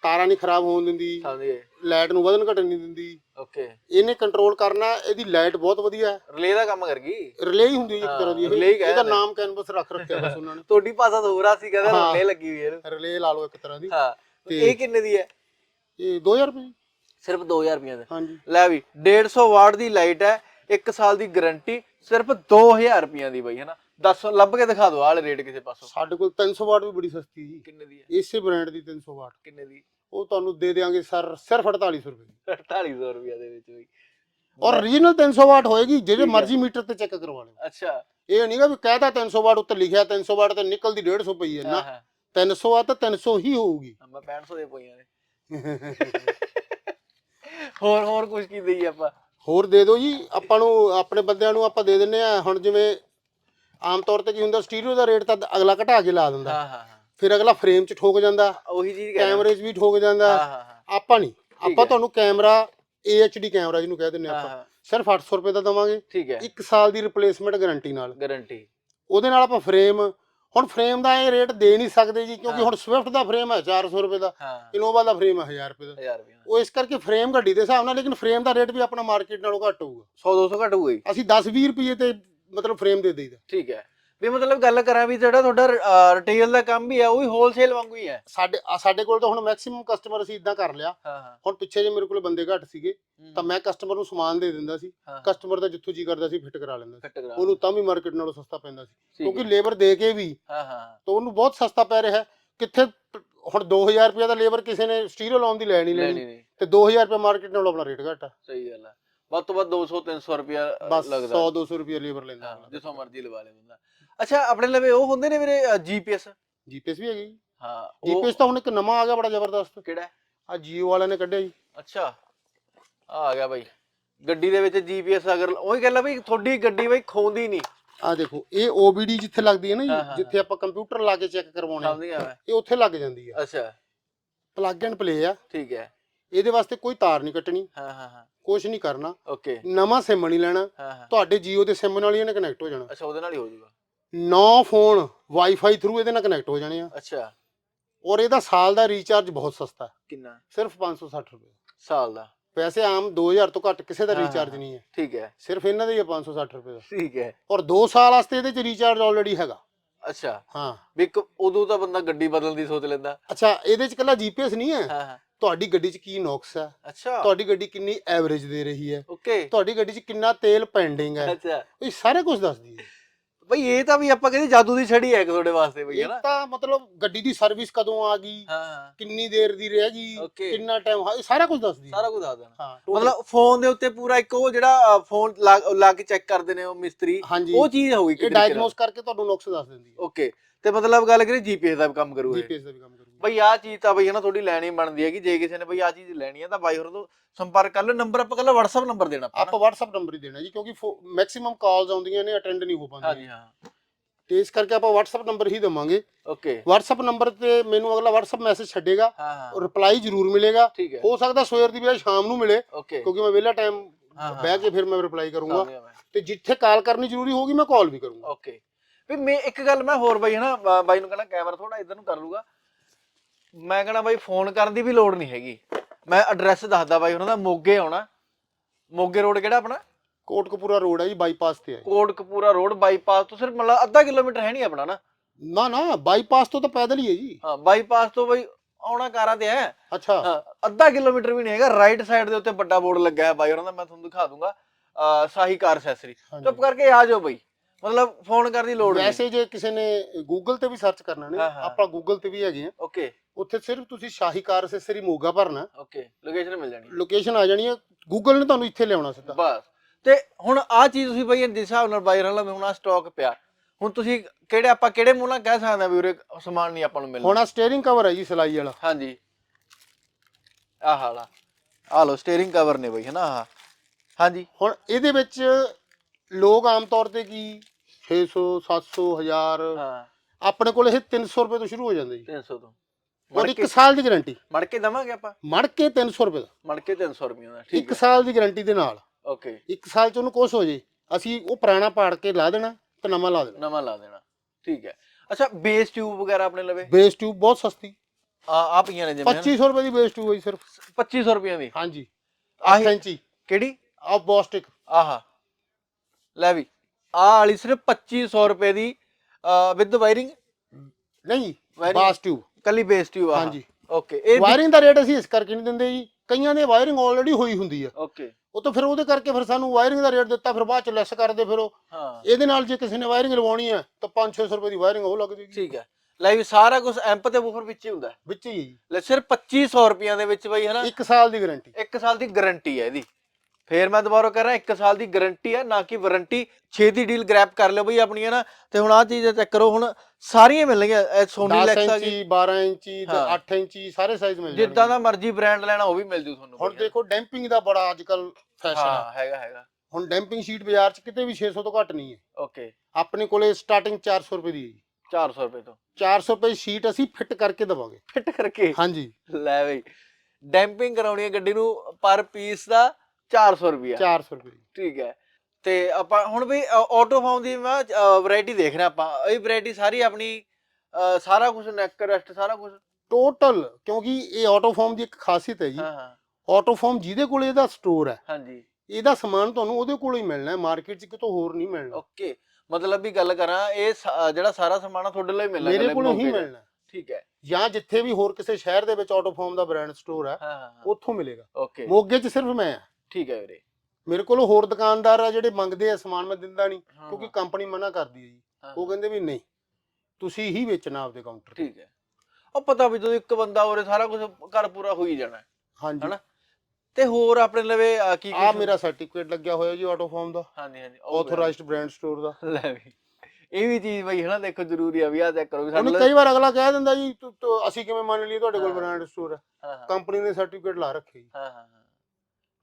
ਤਾਰਾਂ ਨਹੀਂ ਖਰਾਬ ਹੋਣ ਦਿੰਦੀ ਸਮਝ ਗਏ। ਲਾਈਟ ਨੂੰ ਵਧਣ ਘਟਣ ਨਹੀਂ ਦਿੰਦੀ। ਓਕੇ। ਇਹਨੇ ਕੰਟਰੋਲ ਕਰਨਾ ਇਹਦੀ ਲਾਈਟ ਬਹੁਤ ਵਧੀਆ। ਹੈ ਰਿਲੇ ਦਾ ਕੰਮ ਕਰ ਗਈ? ਰਿਲੇ ਹੀ ਹੁੰਦੀ ਹੈ ਇੱਕ ਤਰ੍ਹਾਂ ਦੀ ਇਹ। ਹੀ ਇਹਦਾ। ਨਾਮ ਕੈਨਵਸ ਰੱਖ ਰੱਖਿਆ ਬਸ ਉਹਨਾਂ ਨੇ। ਤੁਹਾਡੀ ਭਾਸ਼ਾ ਤਾਂ ਹੋਰ ਆ ਸੀ ਕਹਿੰਦਾ ਹਾਂ। ਰਿਲੇ ਲੱਗੀ ਹੋਈ ਹੈ ਇਹਨੂੰ। ਰਿਲੇ ਲਾ ਲਓ ਇੱਕ ਤਰ੍ਹਾਂ ਦੀ। ਹਾਂ। ਤੇ- ਇਹ ਕਿੰਨੇ ਦੀ ਹੈ? ਇਹ 2000 ਰੁਪਏ। ਸਿਰਫ 2000 ਰੁਪਏ ਦਾ। ਹਾਂਜੀ। ਲੈ ਵੀ 150 ਵਾਟ ਦੀ ਲਾਈਟ ਹੈ 1 ਸਾਲ ਦੀ ਗਾਰੰਟੀ ਸਿਰਫ 2000 ਰੁਪਈਆਂ ਦੀ ਬਈ ਹਨਾ ਦੱਸ ਲੱਭ ਕੇ ਦਿਖਾ ਦਿਓ ਆਹ ਵਾਲੇ ਰੇਟ ਕਿਸੇ ਪਾਸੋਂ। ਸਾਡੇ ਕੋਲ 300 ਵਾਟ ਵੀ ਬੜੀ ਸਸਤੀ ਜੀ। ਕਿੰਨੇ ਦੀ ਹੈ? ਇਸੇ ਬ੍ਰਾਂਡ ਦੀ 300 ਵਾਟ। ਕਿੰਨੇ ਦੀ? ਉਹ ਤੁਹਾਨੂੰ ਦੇ ਦੇਵਾਂਗੇ ਸਰ ਸਿਰਫ 4800 ਰੁਪਏ ਦੀ। 4800 ਰੁਪਏ ਦੇ ਵਿੱਚ ਬਈ। ਔਰ ਓਰੀਜਨਲ 300 ਵਾਟ ਹੋਏਗੀ ਜਿਹੜੇ ਮਰਜ਼ੀ ਮੀਟਰ ਤੇ ਚੈੱਕ ਕਰਵਾ ਲਓ ਅੱਛਾ। ਇਹ ਨਹੀਂਗਾ ਵੀ ਕਹਿਤਾ 300 ਵਾਟ ਉੱਤੇ ਲਿਖਿਆ 300 ਵਾਟ ਤੇ ਨਿਕਲਦੀ 150 ਪਈ ਹੈ। ਨਾ ਹਾਂ 300 ਆ ਤਾਂ 300 ਹੀ ਹੋਊਗੀ। ਮੈਂ 6500 ਦੇ ਪਈਆਂ ਨੇ। ਹੋਰ ਹੋਰ ਕੁਝ ਕੀ ਦਈ ਆਪਾਂ? ਹੋਰ ਦੇ ਦਿਓ ਜੀ ਆਪਾਂ ਨੂੰ ਆਪਣੇ ਬੰਦਿਆਂ ਨੂੰ ਆਪਾਂ ਦੇ ਦਿੰਨੇ ਆ ਹੁਣ ਜਿਵੇਂ ਆਮ ਤੌਰ ਤੇ ਕੀ ਹੁੰਦਾ ਸਟੀਰੀਓ ਦਾ ਰੇਟ ਤਾਂ ਅਗਲਾ ਘਟਾ ਕੇ ਲਾ ਦਿੰਦਾ। ਹਾਂ ਹਾਂ ਹਾਂ। ਫਿਰ ਅਗਲਾ ਫਰੇਮ 'ਚ ਠੋਕ ਜਾਂਦਾ ਉਹੀ ਚੀਜ਼ ਕਹਿ ਰਿਹਾ। ਕੈਮਰੇ 'ਚ ਵੀ ਠੋਕ ਜਾਂਦਾ। ਹਾਂ ਹਾਂ ਹਾਂ। ਆਪਾਂ ਨਹੀਂ ਹੈ। ਆਪਾਂ ਤੁਹਾਨੂੰ ਕੈਮਰਾ AHD ਕੈਮਰਾ ਜਿਹਨੂੰ ਕਹਿ ਦਿੰਨੇ ਹਾਂ, ਆਪਾਂ। ਹਾਂ। ਸਿਰਫ 800 ਰੁਪਏ ਦਾ ਦਵਾਂਗੇ। ਠੀਕ ਹੈ। 1 ਸਾਲ ਦੀ ਰਿਪਲੇਸਮੈਂਟ ਗਾਰੰਟੀ ਨਾਲ। ਗਾਰੰਟੀ ਉਹਦੇ ਨਾਲ ਆਪਾਂ ਫਰੇਮ ਹੁਣ ਫਰੇਮ ਦਾ ਇਹ ਰੇਟ ਦੇ ਨਹੀਂ ਸਕਦੇ ਜੀ ਕਿਉਂਕਿ ਹਾਂ। ਹੁਣ ਸਵਿਫਟ ਦਾ ਫਰੇਮ ਹੈ 400 ਰੁਪਏ ਦਾ। ਹਾਂ। ਇਨੋਵਾ ਦਾ ਫਰੇਮ ਹੈ 1000 ਰੁਪਏ ਦਾ। 1000 ਰੁਪਏ ਉਹ ਇਸ ਕਰਕੇ ਫਰੇਮ ਗੱਡੀ ਦੇ ਹਿਸਾਬ ਨਾਲ ਲੇਕਿਨ ਫਰੇਮ ਦਾ ਰੇਟ ਵੀ ਆਪਣਾ ਮਾਰਕੀਟ ਨਾਲੋਂ ਘੱਟ ਹੋਊਗਾ। 100 200 ਘੱਟ ਹੋਊਗਾ ਹੀ ਅਸੀਂ 10 20 ਰੁਪਏ ਤੇ ਮਤਲਬ ਫਰੇਮ ਦੇ ਦੇਈਦਾ। ਠੀਕ ਹੈ। ਵੀ ਮਤਲਬ ਗੱਲ ਕਰਾਂ ਵੀ ਜਿਹੜਾ ਤੁਹਾਡਾ ਰਿਟੇਲ ਦਾ ਕੰਮ ਵੀ ਹੈ ਉਹ ਵੀ ਹੋਲਸੇਲ ਵਾਂਗੂ ਹੀ ਹੈ। ਸਾਡੇ ਆ ਸਾਡੇ ਕੋਲ ਤਾਂ ਹੁਣ ਮੈਕਸਿਮਮ ਕਸਟਮਰ ਅਸੀਂ ਇਦਾਂ ਕਰ ਲਿਆ। ਹਾਂ ਹਾਂ। ਹੁਣ ਪਿੱਛੇ ਜੇ ਮੇਰੇ ਕੋਲ ਬੰਦੇ ਘੱਟ ਸੀਗੇ ਤਾਂ ਮੈਂ ਕਸਟਮਰ ਨੂੰ ਸਮਾਨ ਦੇ ਦਿੰਦਾ ਸੀ। ਹਾਂ ਕਸਟਮਰ ਦਾ ਜਿੱਥੋਂ ਜੀ ਕਰਦਾ ਸੀ ਫਿੱਟ ਕਰਾ ਲੈਂਦਾ ਸੀ। ਫਿੱਟ ਕਰਾ ਉਹਨੂੰ ਤਾਂ ਵੀ ਮਾਰਕੀਟ ਨਾਲੋਂ ਸਸਤਾ ਪੈਂਦਾ ਸੀ। ਠੀਕ ਕਿਉਂਕਿ ਹੈ। ਲੇਬਰ ਦੇ ਕੇ ਵੀ ਹਾਂ ਹਾਂ ਤਾਂ ਉਹਨੂੰ ਬਹੁਤ ਸਸਤਾ ਪੈ ਰਿਹਾ। ਹੈ ਕਿੱਥੇ ਪ- ਹੁਣ 2000 ਰੁਪਏ ਦਾ ਲੇਬਰ ਕਿਸੇ ਨੇ ਸਟੀਰੀਓ ਲਾਉਣ ਦੀ ਲੈਣੀ ਲੈਣੀ ਲੈਣੀ। ਨਹੀਂ। ਤੇ 2000 ਰੁਪਏ ਮਾਰਕੀਟ ਨਾਲੋਂ ਆਪਣਾ ਰੇਟ ਘੱਟ ਆ। ਸਹੀ ਗੱਲ ਹੈ ਵੱਧ ਤੋਂ ਵੱਧ 200 300 ਰੁਪਿਆ ਬਸ ਲੱਗਦਾ। 100 200 ਰੁਪਏ ਲੇਬਰ ਲੈਂਦਾ ਹਾਂ ਜਿੱਥੋਂ ਮਰਜ਼ੀ ਲਵਾ ਲੈ ਬੰਦਾ। ਅੱਛਾ ਆਪਣੇ ਲਵੇ ਉਹ ਹੁੰਦੇ ਨੇ ਵੀਰੇ ਜੀਪੀਐਸ ਜੀਪੀਐਸ ਵੀ ਹੈਗੀ ਹਾਂ ਉਹ ਜੀਪੀਐਸ ਤਾਂ ਹੁਣ ਇੱਕ ਨਵਾਂ ਆ ਗਿਆ ਬੜਾ ਜ਼ਬਰਦਸਤ। ਕਿਹੜਾ? ਹੈ? ਆ ਜੀਓ ਵਾਲਿਆਂ ਨੇ ਕੱਢਿਆ ਜੀ। ਅੱਛਾ ਆ ਆ ਗਿਆ ਬਾਈ। ਗੱਡੀ ਦੇ ਵਿੱਚ ਜੀਪੀਐਸ ਅਗਰ ਉਹੀ ਗੱਲ ਆ ਬਈ ਤੁਹਾਡੀ ਗੱਡੀ ਬਈ ਖੋਂਦੀ ਨਹੀਂ ਆ ਦੇਖੋ ਇਹ OBD ਜਿੱਥੇ ਲੱਗਦੀ ਹੈ ਨਾ ਹਾਂ, ਜੀ ਹਾਂ, ਜਿੱਥੇ ਆਪਾਂ ਕੰਪਿਊਟਰ ਲਾ ਕੇ ਚੈੱਕ ਕਰਵਾਉਣੇ ਆ, ਸਮਝ ਗਿਆ ਮੈਂ। ਇਹ ਉੱਥੇ ਲੱਗ ਜਾਂਦੀ ਆ। ਅੱਛਾ। ਪਲੱਗ ਐਂਡ ਪਲੇ ਆ। ਠੀਕ ਹੈ। ਇਹਦੇ ਵਾਸਤੇ ਕੋਈ ਤਾਰ ਨਹੀਂ ਕੱਟਣੀ। ਹਾਂ ਹਾਂ ਹਾਂ। ਕੁਝ ਨਹੀਂ ਕਰਨਾ। ਓਕੇ ਨਵਾਂ ਸਿਮ ਨਹੀਂ ਲੈਣਾ। ਹਾਂ ਹਾਂ। ਤੁਹਾਡੇ ਜੀਓ ਦੇ ਸਿਮ ਨਾਲ ਹੀ ਇਹਨੇ ਕਨੈਕਟ ਹੋ ਜਾਣਾ। ਅੱਛਾ ਉਹਦੇ ਨਾਲ ਹੀ ਹੋ ਜਾਊਗਾ ਨੌ ਫੋਨ ਵਾਈਫਾਈ ਥਰੂ ਇਹਦੇ ਨਾਲ ਕਨੈਕਟ ਹੋ ਜਾਣੇ ਆ। ਅੱਛਾ। ਔਰ ਇਹਦਾ ਸਾਲ ਦਾ ਰੀਚਾਰਜ ਬਹੁਤ ਸਸਤਾ ਹੈ। ਕਿੰਨਾ? ਸਿਰਫ 560 ਰੁਪਏ। ਸਾਲ ਦਾ। ਵੈਸੇ ਆਮ 2000 ਤੋਂ ਘੱਟ ਕਿਸੇ ਦਾ ਹਾਂ, ਰੀਚਾਰਜ। ਨਹੀਂ ਹੈ। ਠੀਕ ਹੈ। ਸਿਰਫ ਇਹਨਾਂ ਦਾ ਹੀ ਹੈ 560 ਰੁਪਏ ਦਾ। ਠੀਕ ਹੈ। ਔਰ 2 ਸਾਲ ਵਾਸਤੇ ਇਹਦੇ ਚ ਰੀਚਾਰਜ ਆਲਰੇਡੀ ਹੈਗਾ। ਅੱਛਾ। ਹਾਂ। ਵੀ ਇੱਕ ਉਦੋਂ ਤਾਂ ਬੰਦਾ ਗੱਡੀ ਬਦਲਣ ਦੀ ਸੋਚ ਲੈਂਦਾ। ਅੱਛਾ ਇਹਦੇ ਚ ਕੱਲਾ ਜੀਪੀਐਸ ਨਹੀਂ ਹੈ। ਹਾਂ ਹਾਂ। ਤੁਹਾਡੀ ਗੱਡੀ ਚ ਕੀ ਨੁਕਸ ਹੈ? ਅੱਛਾ। ਤੁਹਾਡੀ ਗੱਡੀ ਕਿੰਨੀ ਐਵਰੇਜ ਦੇ ਰਹੀ ਹੈ? ਓਕੇ। ਤੁਹਾਡੀ ਗੱਡੀ ਚ ਕਿੰਨਾ ਤੇਲ ਪੈਂਡਿੰਗ ਹੈ? ਅੱਛਾ। ਇਹ ਸਾਰੇ ਕੁਝ ਦੱਸਦੀ ਹੈ ਬਈ ਇਹ ਤਾਂ ਵੀ ਆਪਾਂ ਕਹਿੰਦੇ ਜਾਦੂ ਦੀ ਛੜੀ ਹੈ ਇੱਕ ਤੁਹਾਡੇ ਵਾਸਤੇ ਬਈ ਇਹ ਹੈਨਾ? ਤਾਂ ਮਤਲਬ ਗੱਡੀ ਦੀ ਸਰਵਿਸ ਕਦੋਂ ਆ ਗਈ? ਹਾਂ। ਕਿੰਨੀ ਦੇਰ ਦੀ ਰਹਿ ਗਈ? Okay. ਕਿੰਨਾ ਟਾਈਮ ਇਹ ਸਾਰਾ ਕੁਝ ਦੱਸਦੀ ਹੈ ਸਾਰਾ ਕੁਝ ਦੱਸ ਦੇਣਾ। ਹਾਂ ਮਤਲਬ ਫੋਨ ਦੇ ਉੱਤੇ ਪੂਰਾ ਇੱਕ ਉਹ ਜਿਹੜਾ ਫੋਨ ਲਾ ਕੇ ਚੈੱਕ ਕਰਦੇ ਨੇ ਉਹ ਮਿਸਤਰੀ ਹਾਂਜੀ। ਉਹ ਚੀਜ਼ ਹੋਊਗੀ ਇਹ ਡਾਇਗਨੋਸ ਕਰਕੇ ਤੁਹਾਨੂੰ ਨੁਕਸ ਦੱਸ ਦਿੰਦੀ ਹੈ। ਓਕੇ। ਤੇ ਮਤਲਬ ਗੱਲ ਕਰੀ ਜੀਪੀਐਸ ਦਾ ਵੀ ਕੰਮ ਕਰੂ ਇਹ। ਜੀਪੀਐਸ ਦਾ ਵੀ ਕੰਮ ਕਰੂਗੀ ਬਈ ਆਹ ਚੀਜ਼ ਤਾਂ ਬਈ ਹਨਾ ਥੋੜੀ ਲੈਣੀ ਬਣਦੀ ਹੈਗੀ ਜੇ ਕਿਸੇ ਨੇ ਬਈ ਆਹ ਚੀਜ਼ ਲੈਣੀ ਹੈ ਤਾਂ ਬਾਈ ਹੋਰ ਤੋਂ ਸੰਪਰਕ ਕਰ ਲਓ ਨੰਬਰ ਆਪਾਂ ਕੱਲਾ WhatsApp ਨੰਬਰ ਦੇਣਾ ਆਪਾਂ। ਆਪਾਂ WhatsApp ਨੰਬਰ ਹੀ ਦੇਣਾ ਜੀ ਕਿਉਂਕਿ ਮੈਕਸਿਮਮ ਕਾਲਸ ਆਉਂਦੀਆਂ ਨੇ ਅਟੈਂਡ ਨਹੀਂ ਹੋ ਪਾਉਂਦੀਆਂ। ਹਾਂਜੀ ਹਾਂ। ਤੇ ਇਸ ਕਰਕੇ ਆਪਾਂ WhatsApp ਨੰਬਰ ਹੀ ਦਵਾਂਗੇ। ਓਕੇ WhatsApp ਨੰਬਰ ਤੇ ਮੈਨੂੰ ਅਗਲਾ WhatsApp ਮੈਸੇਜ ਛੱਡੇਗਾ ਹਾਂ ਹਾਂ। ਰਿਪਲਾਈ ਜ਼ਰੂਰ ਮਿਲੇਗਾ। ਠੀਕ ਹੈ। ਹੋ ਸਕਦਾ ਸਵੇਰ ਦੀ ਬਜਾਏ ਸ਼ਾਮ ਨੂੰ ਮਿਲੇ ਓਕੇ ਕਿਉਂਕਿ ਮੈਂ ਵਿਹਲਾ ਟਾਈਮ ਬਹਿ ਕੇ ਫਿਰ ਮੈਂ ਰਿਪਲਾਈ ਕਰੂੰਗਾ। ਤੇ ਜਿੱਥੇ ਕਾਲ ਕਰਨੀ ਜ਼ਰੂਰੀ ਹੋਗੀ ਮੈਂ ਕਾਲ ਵੀ ਕਰੂੰਗਾ। ਓਕੇ ਵੀ ਮੈਂ ਇੱਕ ਗੱਲ ਮੈਂ ਹੋਰ ਬਾਈ ਹਨਾ ਬਾ- ਬਾਈ ਨੂੰ ਕਹਿੰਦਾ ਕੈਮਰਾ ਥੋੜਾ ਇਧਰ ਨੂੰ ਕਰ ਲੂਗਾ ਮੈਂ ਕਹਿੰਦਾ ਬਾਈ ਫੋਨ ਕਰਨ ਦੀ ਵੀ ਲੋੜ ਨਹੀਂ ਹੈਗੀ। ਮੈਂ ਐਡਰੈਸ ਦੱਸਦਾ ਬਾਈ ਉਹਨਾਂ ਦਾ ਮੋਗੇ ਆਉਣਾ। ਮੋਗੇ ਰੋਡ ਕਿਹੜਾ ਆਪਣਾ? ਕੋਟਕਪੂਰਾ ਰੋਡ ਹੈ ਜੀ ਬਾਈਪਾਸ ਤੇ ਹੈ ਕੋਟਕਪੂਰਾ ਰੋਡ ਬਾਈਪਾਸ ਤੋਂ ਸਿਰਫ ਮਤਲਬ ਅੱਧਾ ਕਿਲੋਮੀਟਰ ਹੈ ਨਹੀਂ ਆਪਣਾ ਨਾ? ਨਾ ਨਾ ਬਾਈਪਾਸ ਤੋਂ ਤਾਂ ਪੈਦਲ ਹੀ ਹੈ ਜੀ। ਹਾਂ ਬਾਈਪਾਸ ਤੋਂ ਬਾਈ ਆਉਣਾ ਕਾਰਾਂ ਤੇ ਹੈ। ਅੱਛਾ। ਹਾਂ ਅੱਧਾ ਕਿਲੋਮੀਟਰ ਵੀ ਨਹੀਂ ਹੈਗਾ ਰਾਈਟ ਸਾਈਡ ਦੇ ਉੱਤੇ ਵੱਡਾ ਬੋਰਡ ਲੱਗਾ ਹੈ ਬਾਈ ਉਹਨਾਂ ਦਾ ਮੈਂ ਤੁਹਾਨੂੰ ਦਿਖਾ ਦੂੰਗਾ। ਅਹ ਸਾਹੀ ਕਾਰ ਅਸੈਸਰੀ ਹਾਂਜੀ। ਚੁੱਪ ਕਰਕੇ ਆ ਜਾਓ ਬਾਈ। ਮਤਲਬ ਫੋਨ ਕਰਨ ਦੀ ਲੋੜ ਨਹੀਂ। ਵੈਸੇ ਜੇ ਕਿਸੇ ਨੇ ਗੂਗਲ ਤੇ ਵੀ ਸਰਚ ਕਰਨਾ ਨੇ ਹਾਂ, ਹਾਂ। ਆਪਾਂ ਗੂਗਲ ਤੇ ਵੀ ਹੈਗੇ ਆ। ਓਕੇ ਉੱਥੇ ਸਿਰਫ ਤੁਸੀਂ ਸ਼ਾਹੀ ਕਾਰ ਅਸੈਸਰੀ ਮੋਗਾ ਭਰਨਾ। ਓਕੇ ਲੋਕੇਸ਼ਨ ਮਿਲ ਜਾਣੀ ਲੋਕੇਸ਼ਨ ਆ ਜਾਣੀ ਹੈ। ਗੂਗਲ ਨੇ ਤੁਹਾਨੂੰ ਇੱਥੇ ਲਿਆਉਣਾ ਸਿੱਧਾ। ਬਸ। ਤੇ ਹੁਣ ਆ ਚੀਜ਼ ਤੁਸੀਂ ਬਾਈ ਜਿਸ ਹਿਸਾਬ ਨਾਲ ਬਾਈ ਨਾਲ ਹੁਣ ਆ ਸਟਾਕ ਪਿਆ। ਹੁਣ ਤੁਸੀਂ ਕਿਹੜੇ ਆਪਾਂ ਕਿਹੜੇ ਮੂੰਹ ਨਾਲ ਕਹਿ ਸਕਦੇ ਆ ਵੀ ਉਰੇ ਸਮਾਨ ਨਹੀਂ ਆਪਾਂ ਨੂੰ ਮਿਲਣਾ? ਹੁਣ ਆ ਸਟੀਅਰਿੰਗ ਕਵਰ ਹੈ ਜੀ ਸਲਾਈ ਵਾਲਾ। ਹਾਂਜੀ। ਆਹ ਹਾਲਾ ਆ ਲੋ ਸਟੀਅਰਿੰਗ ਕਵਰ ਨੇ ਬਾਈ ਹਨਾ ਆਹ। ਹਾਂਜੀ। ਹੁਣ ਇਹਦੇ ਵਿੱਚ ਲੋਕ ਆਮ ਤੌਰ ਤੇ ਕੀ 600 700 1000 ਹਾਂ। ਆਪਣੇ ਕੋਲ ਇਹ 300 ਰੁਪਏ ਤੋਂ ਸ਼ੁਰੂ ਹੋ ਜਾਂਦੇ ਜੀ। 300 ਤੋਂ। ਔਰ 1 ਸਾਲ ਦੀ ਗਾਰੰਟੀ। ਮੜ ਕੇ ਦਵਾਂਗੇ ਆਪਾਂ? ਮੜ ਕੇ 300 ਰੁਪਏ ਦਾ। ਮੜ ਕੇ 300 ਰੁਪਏ ਦਾ ਠੀਕ 1 ਸਾਲ ਦੀ ਗਾਰੰਟੀ ਦੇ ਨਾਲ। ਓਕੇ। 1 ਸਾਲ ਚ ਉਹਨੂੰ ਕੁਛ ਹੋ ਜੇ। ਅਸੀਂ ਉਹ ਪੁਰਾਣਾ ਪਾੜ ਕੇ ਲਾ ਦੇਣਾ ਤੇ ਨਵਾਂ ਲਾ ਦੇਣਾ। ਨਵਾਂ ਲਾ ਦੇਣਾ ਠੀਕ ਹੈ। ਅੱਛਾ ਬੇਸ ਟਿਊਬ ਵਗੈਰਾ ਆਪਣੇ ਲਵੇ? ਬੇਸ ਟਿਊਬ ਬਹੁਤ ਸਸਤੀ। ਆ ਆ ਪਈਆਂ ਨੇ ਜਿਵੇਂ। ਹਨਾ। 2500 ਰੁਪਏ ਦੀ ਬੇਸ ਟਿਊਬ ਹੈ ਸਿਰਫ। 2500 ਰੁਪਏ ਦੀ? ਹਾਂਜੀ। ਆਹੀ- 8 ਇੰਚੀ। ਕਿਹੜੀ? ਆ ਬੋਸਟਿਕ। ਆਹਾ। ਲੈ ਵੀ। ਆ ਵਾਲੀ ਸਿਰਫ 2500 ਰੁਪਏ ਦੀ ਵਿਦ ਵਾਇਰਿੰਗ ਨਹੀਂ Wiring- ਬਾਸ ਟਿਊਬ ਕੱਲੀ ਬੇਸ ਟਿਊਬ ਆ। ਹਾਂਜੀ। ਓਕੇ ਇਹ ਵਾਇਰਿੰਗ ਦਾ ਰੇਟ ਅਸੀਂ ਇਸ ਕਰਕੇ ਨਹੀਂ ਦਿੰਦੇ ਜੀ। ਕਈਆਂ ਦੇ ਵਾਇਰਿੰਗ ਆਲਰੇਡੀ ਹੋਈ ਹੁੰਦੀ ਆ। ਓਕੇ ਉਹ ਤਾਂ ਫਿਰ ਉਹਦੇ ਕਰਕੇ ਫਿਰ ਸਾਨੂੰ ਵਾਇਰਿੰਗ ਦਾ ਰੇਟ ਦਿੱਤਾ ਫਿਰ ਬਾਅਦ ਚ ਲੈਸ ਕਰਦੇ ਫਿਰ ਉਹ। ਹਾਂ। ਇਹਦੇ ਨਾਲ ਜੇ ਕਿਸੇ ਨੇ ਵਾਇਰਿੰਗ ਲਵਾਉਣੀ ਹੈ ਤਾਂ 5-600 ਰੁਪਏ ਦੀ ਵਾਇਰਿੰਗ ਉਹ ਲੱਗ ਜੇਗੀ। ਠੀਕ ਹੈ ਲੈ ਵੀ ਸਾਰਾ ਕੁਝ ਐਂਪ ਤੇ ਬੂਫਰ ਵਿੱਚ ਹੀ ਹੁੰਦਾ। ਹੈ। ਵਿੱਚ ਹੀ ਹੈ ਜੀ। ਲੈ ਸਿਰਫ 2500 ਰੁਪਈਆਂ ਦੇ ਵਿੱਚ ਬਈ ਹਨਾ? 1 ਸਾਲ ਦੀ ਗਾਰੰਟੀ 1 ਸਾਲ ਦੀ ਗਾਰੰਟੀ ਹੈ ਇਹਦੀ। ਫੇਰ ਮੈਂ ਦੁਬਾਰਾ ਕਰ ਰਿਹਾ 1 ਸਾਲ ਦੀ ਗਾਰੰਟੀ ਹੈ ਨਾ ਕਿ ਵਾਰੰਟੀ ਛੇਤੀ ਡੀਲ ਗ੍ਰੈਬ ਕਰ ਲਿਓ ਬਈ ਆਪਣੀ ਹੈ ਨਾ ਤੇ ਹੁਣ ਆਹ ਚੀਜ਼ ਚੈੱਕ ਕਰੋ ਹੁਣ ਸਾਰੀਆਂ ਮਿਲਣਗੀਆਂ ਇਹ ਸੋਨੀ 10 ਲੈਕਸ ਆ ਗਈ ਇੰਚੀ 12 ਇੰਚੀ ਤੇ ਹਾਂ। 8 ਇੰਚੀ ਸਾਰੇ ਸਾਈਜ਼ ਮਿਲ ਜਿੱਦਾਂ ਜਾਣਗੇ ਦਾ ਮਰਜ਼ੀ ਬ੍ਰਾਂਡ ਲੈਣਾ ਉਹ ਵੀ ਮਿਲ ਜੂ ਤੁਹਾਨੂੰ ਹੁਣ ਦੇਖੋ ਡੈਂਪਿੰਗ ਦਾ ਬੜਾ ਅੱਜਕੱਲ ਫੈਸ਼ਨ ਹੈ ਹੈਗਾ ਹੈਗਾ। ਹੁਣ ਡੈਂਪਿੰਗ ਸ਼ੀਟ ਬਾਜ਼ਾਰ 'ਚ ਕਿਤੇ ਵੀ 600 ਤੋਂ ਘੱਟ ਨਹੀਂ ਹੈ। ਓਕੇ ਆਪਣੇ ਕੋਲੇ ਸਟਾਰਟਿੰਗ 400 ਰੁਪਏ ਦੀ ਹੈ ਜੀ। 400 ਰੁਪਏ ਤੋਂ। 400 ਰੁਪਏ ਦੀ ਸ਼ੀਟ ਅਸੀਂ ਫਿੱਟ ਕਰਕੇ ਦਵਾਂਗੇ। ਫਿੱਟ ਕਰਕੇ? ਹਾਂਜੀ। ਲੈ ਬਈ। ਡੈਂਪਿੰਗ ਕਰਾਉਣੀ ਹੈ ਗੱਡੀ ਨੂੰ ਪਰ ਪੀਸ ਦਾ 400 ਰੁਪਿਆ 400 ਰੁਪਏ। ਠੀਕ ਹੈ। ਤੇ ਆਪਾਂ ਹੁਣ ਵੀ ਆਟੋ ਫਾਰਮ ਦੀ ਮੈਂ ਵੈਰਾਈਟੀ ਦੇਖ ਰਿਹਾ ਆਪਾਂ। ਇਹ ਵੈਰਾਈਟੀ ਸਾਰੀ ਆਪਣੀ ਅ, ਸਾਰਾ ਕੁਝ ਨੈਕ ਰੈਸਟ ਸਾਰਾ ਕੁਝ ਟੋਟਲ ਕਿਉਂਕਿ ਇਹ ਆਟੋ ਫਾਰਮ ਦੀ ਇੱਕ ਖਾਸੀਅਤ ਹੈ ਜੀ। ਹਾਂ ਹਾਂ। ਆਟੋ ਫਾਰਮ ਜਿਹਦੇ ਕੋਲ ਇਹਦਾ ਸਟੋਰ ਹੈ। ਹਾਂਜੀ। ਇਹਦਾ ਸਮਾਨ ਤੁਹਾਨੂੰ ਉਹਦੇ ਕੋਲੋਂ ਹੀ ਮਿਲਣਾ ਹੈ। ਮਾਰਕੀਟ 'ਚ ਕਿਤੋਂ ਹੋਰ ਨਹੀਂ ਮਿਲਣਾ। ਓਕੇ ਮਤਲਬ ਵੀ ਗੱਲ ਕਰਾਂ ਇਹ ਸਾ- ਜਿਹੜਾ ਸਾਰਾ ਸਮਾਨ ਆ ਤੁਹਾਡੇ ਲਈ ਮਿਲਣਾ ਮੇਰੇ ਕੋਲੋਂ ਹੀ। ਮਿਲਣਾ। ਹੈ। ਠੀਕ ਹੈ। ਜਾਂ ਜਿੱਥੇ ਵੀ ਹੋਰ ਕਿਸੇ ਸ਼ਹਿਰ ਦੇ ਵਿੱਚ ਆਟੋ ਫਾਰਮ ਦਾ ਬ੍ਰਾਂਡ ਸਟੋਰ ਹੈ ਹਾਂ ਹਾਂ ਹਾਂ। ਉੱਥੋਂ ਮਿਲੇਗਾ। ਓਕੇ ਮੋਗੇ 'ਚ ਸਿਰਫ ਮੈਂ ਹਾਂ। ਠੀਕ ਹੈ ਵੀਰੇ। ਮੇਰੇ ਕੋਲੋਂ ਹੋਰ ਦੁਕਾਨਦਾਰ ਆ ਜਿਹੜੇ ਮੰਗਦੇ ਆ ਸਮਾਨ ਮੈਂ ਦਿੰਦਾ ਨਹੀਂ ਹਾਂ, ਕਿਉਂਕਿ ਹਾਂ, ਕੰਪਨੀ ਮਨਾ ਕਰਦੀ ਹੈ ਜੀ। ਹਾਂ, ਉਹ ਕਹਿੰਦੇ ਵੀ ਨਹੀਂ ਤੁਸੀਂ ਹੀ ਵੇਚਣਾ ਆਪਦੇ ਕਾਊਂਟਰ ਤੇ। ਠੀਕ ਹੈ। ਉਹ ਪਤਾ ਵੀ ਜਦੋਂ ਇੱਕ ਬੰਦਾ ਉਰੇ ਸਾਰਾ ਕੁਝ ਘਰ ਪੂਰਾ ਹੋ ਹੀ ਜਾਣਾ। ਹੈ। ਹਾਂਜੀ। ਹਨਾ? ਤੇ ਹੋਰ ਆਪਣੇ ਲਵੇ ਅ, ਕੀ ਆ ਕੁਛ- ਮੇਰਾ ਸਰਟੀਫਿਕੇਟ ਲੱਗਿਆ ਹੋਇਆ ਜੀ ਆਟੋ ਫਾਰਮ ਦਾ। ਹਾਂਜੀ ਹਾਂਜੀ। ਉਹ ਆਥੋਰਾਈਜ਼ਡ ਬ੍ਰਾਂਡ ਸਟੋਰ ਦਾ। ਲੈ ਵੀ। ਇਹ ਵੀ ਚੀਜ਼ ਬਈ ਹਨਾ ਦੇਖੋ ਜ਼ਰੂਰੀ ਆ ਵੀ ਆ ਚੈੱਕ ਕਰੋ ਵੀ ਸਾਡੇ ਉਹਨੂੰ ਲਈ ਕਈ ਵਾਰ ਅਗਲਾ ਕਹਿ ਦਿੰਦਾ ਜੀ ਤੂੰ- ਤੂੰ- ਅਸੀਂ ਕਿਵੇਂ ਮੰਨ ਲਈਏ ਤੁਹਾਡੇ ਕੋਲ ਹਾਂ। ਬ੍ਰਾਂਡ ਸਟੋਰ ਹੈ ਹਾਂ ਹਾਂ। ਕੰਪਨੀ ਨੇ ਸਰਟੀਫਿਕੇਟ ਲਾ ਰੱਖੇ ਜੀ। ਹਾਂ ਹਾਂ ਹਾਂ।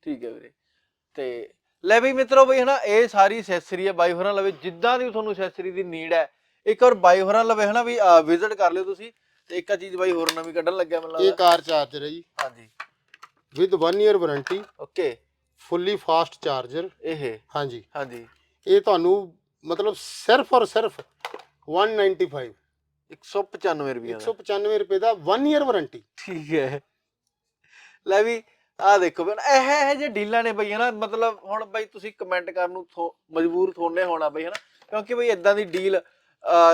ਠੀਕ ਹੈ ਵੀਰੇ। ਤੇ ਲੈ ਬਈ ਮਿੱਤਰੋ ਬਈ ਹਨਾ ਇਹ ਸਾਰੀ ਐਕਸੈਸਰੀ ਹੈ ਬਾਈ ਹੋਰਾਂ ਲਵੇ ਜਿੱਦਾਂ ਦੀ ਤੁਹਾਨੂੰ ਐਕਸੈਸਰੀ ਦੀ ਨੀਡ ਹੈ ਇੱਕ ਵਾਰ ਬਾਈ ਹੋਰਾਂ ਲਵੇ ਹਨਾ ਵੀ ਵਿਜ਼ਿਟ ਕਰ ਲਿਓ ਤੁਸੀਂ ਤੇ ਇੱਕ ਆ ਚੀਜ਼ ਬਾਈ ਹੋਰ ਨਵੀਂ ਕੱਢਣ ਲੱਗਿਆ ਮੈਨੂੰ ਇਹ ਲੱਗਦਾ। ਕਾਰ ਚਾਰਜਰ ਹੈ ਜੀ। ਹਾਂਜੀ। With 1 year warranty okay fully fast charger ਇਹ ਹਾਂਜੀ। ਹਾਂਜੀ। ਇਹ ਤੁਹਾਨੂੰ ਮਤਲਬ ਸਿਰਫ ਔਰ ਸਿਰਫ 195 195 ਰੁਪਏ ਦਾ। 195 ਰੁਪਏ ਦਾ 1 ਇਅਰ ਵਾਰੰਟੀ ਠੀਕ ਹੈ। ਲੈ ਵੀ ਆ ਦੇਖੋ ਬਈ ਇਹ ਇਹ ਜੇ ਡੀਲਾਂ ਨੇ ਬਈ, ਹਨਾ, ਮਤਲਬ ਹੁਣ ਬਈ ਤੁਸੀਂ ਕਮੈਂਟ ਕਰਨ ਨੂੰ ਮਜਬੂਰ ਥੋਨੇ ਹੋਣਾ ਬਈ, ਹਨਾ, ਕਿਉਂਕਿ ਬਈ ਇਦਾਂ ਦੀ ਡੀਲ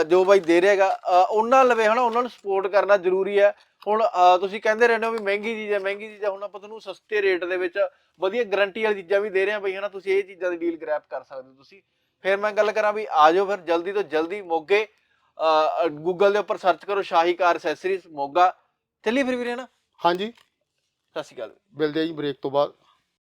ਜੋ ਬਾਈ ਦੇ ਰਿਹਾਗਾ ਉਹਨਾਂ ਲਵੇ, ਹਨਾ, ਉਹਨਾਂ ਨੂੰ ਸਪੋਰਟ ਕਰਨਾ ਜ਼ਰੂਰੀ ਹੈ। ਹੁਣ ਤੁਸੀਂ ਕਹਿੰਦੇ ਰਹਿੰਦੇ ਹੋ ਵੀ ਮਹਿੰਗੀ ਚੀਜ਼ ਹੈ, ਮਹਿੰਗੀ ਚੀਜ਼ ਹੈ, ਹੁਣ ਆਪਾਂ ਤੁਹਾਨੂੰ ਸਸਤੇ ਰੇਟ ਦੇ ਵਿੱਚ ਵਧੀਆ ਗਾਰੰਟੀ ਵਾਲੀ ਚੀਜ਼ਾਂ ਵੀ ਦੇ ਰਹੇ ਹਾਂ ਬਈ, ਹਨਾ, ਤੁਸੀਂ ਇਹ ਚੀਜ਼ਾਂ ਦੀ ਡੀਲ ਗ੍ਰੈਬ ਕਰ ਸਕਦੇ ਹੋ ਤੁਸੀਂ। ਫਿਰ ਮੈਂ ਗੱਲ ਕਰਾਂ ਵੀ ਆ ਜਾਓ ਫਿਰ ਜਲਦੀ ਤੋਂ ਜਲਦੀ ਮੋਗੇ ਗੂਗਲ ਦੇ ਉੱਪਰ ਸਰਚ ਕਰੋ ਸ਼ਾਹੀ ਕਾਰ ਐਕਸੈਸਰੀਜ਼ ਮੋਗਾ। ਚੱਲੀ ਫਿਰ ਵੀਰੇ, ਹਨਾ? ਹਾਂਜੀ। ਸਤਿ ਸ਼੍ਰੀ ਅਕਾਲ। ਮਿਲਦੇ ਆ ਜੀ ਬ੍ਰੇਕ ਤੋਂ ਬਾਅਦ।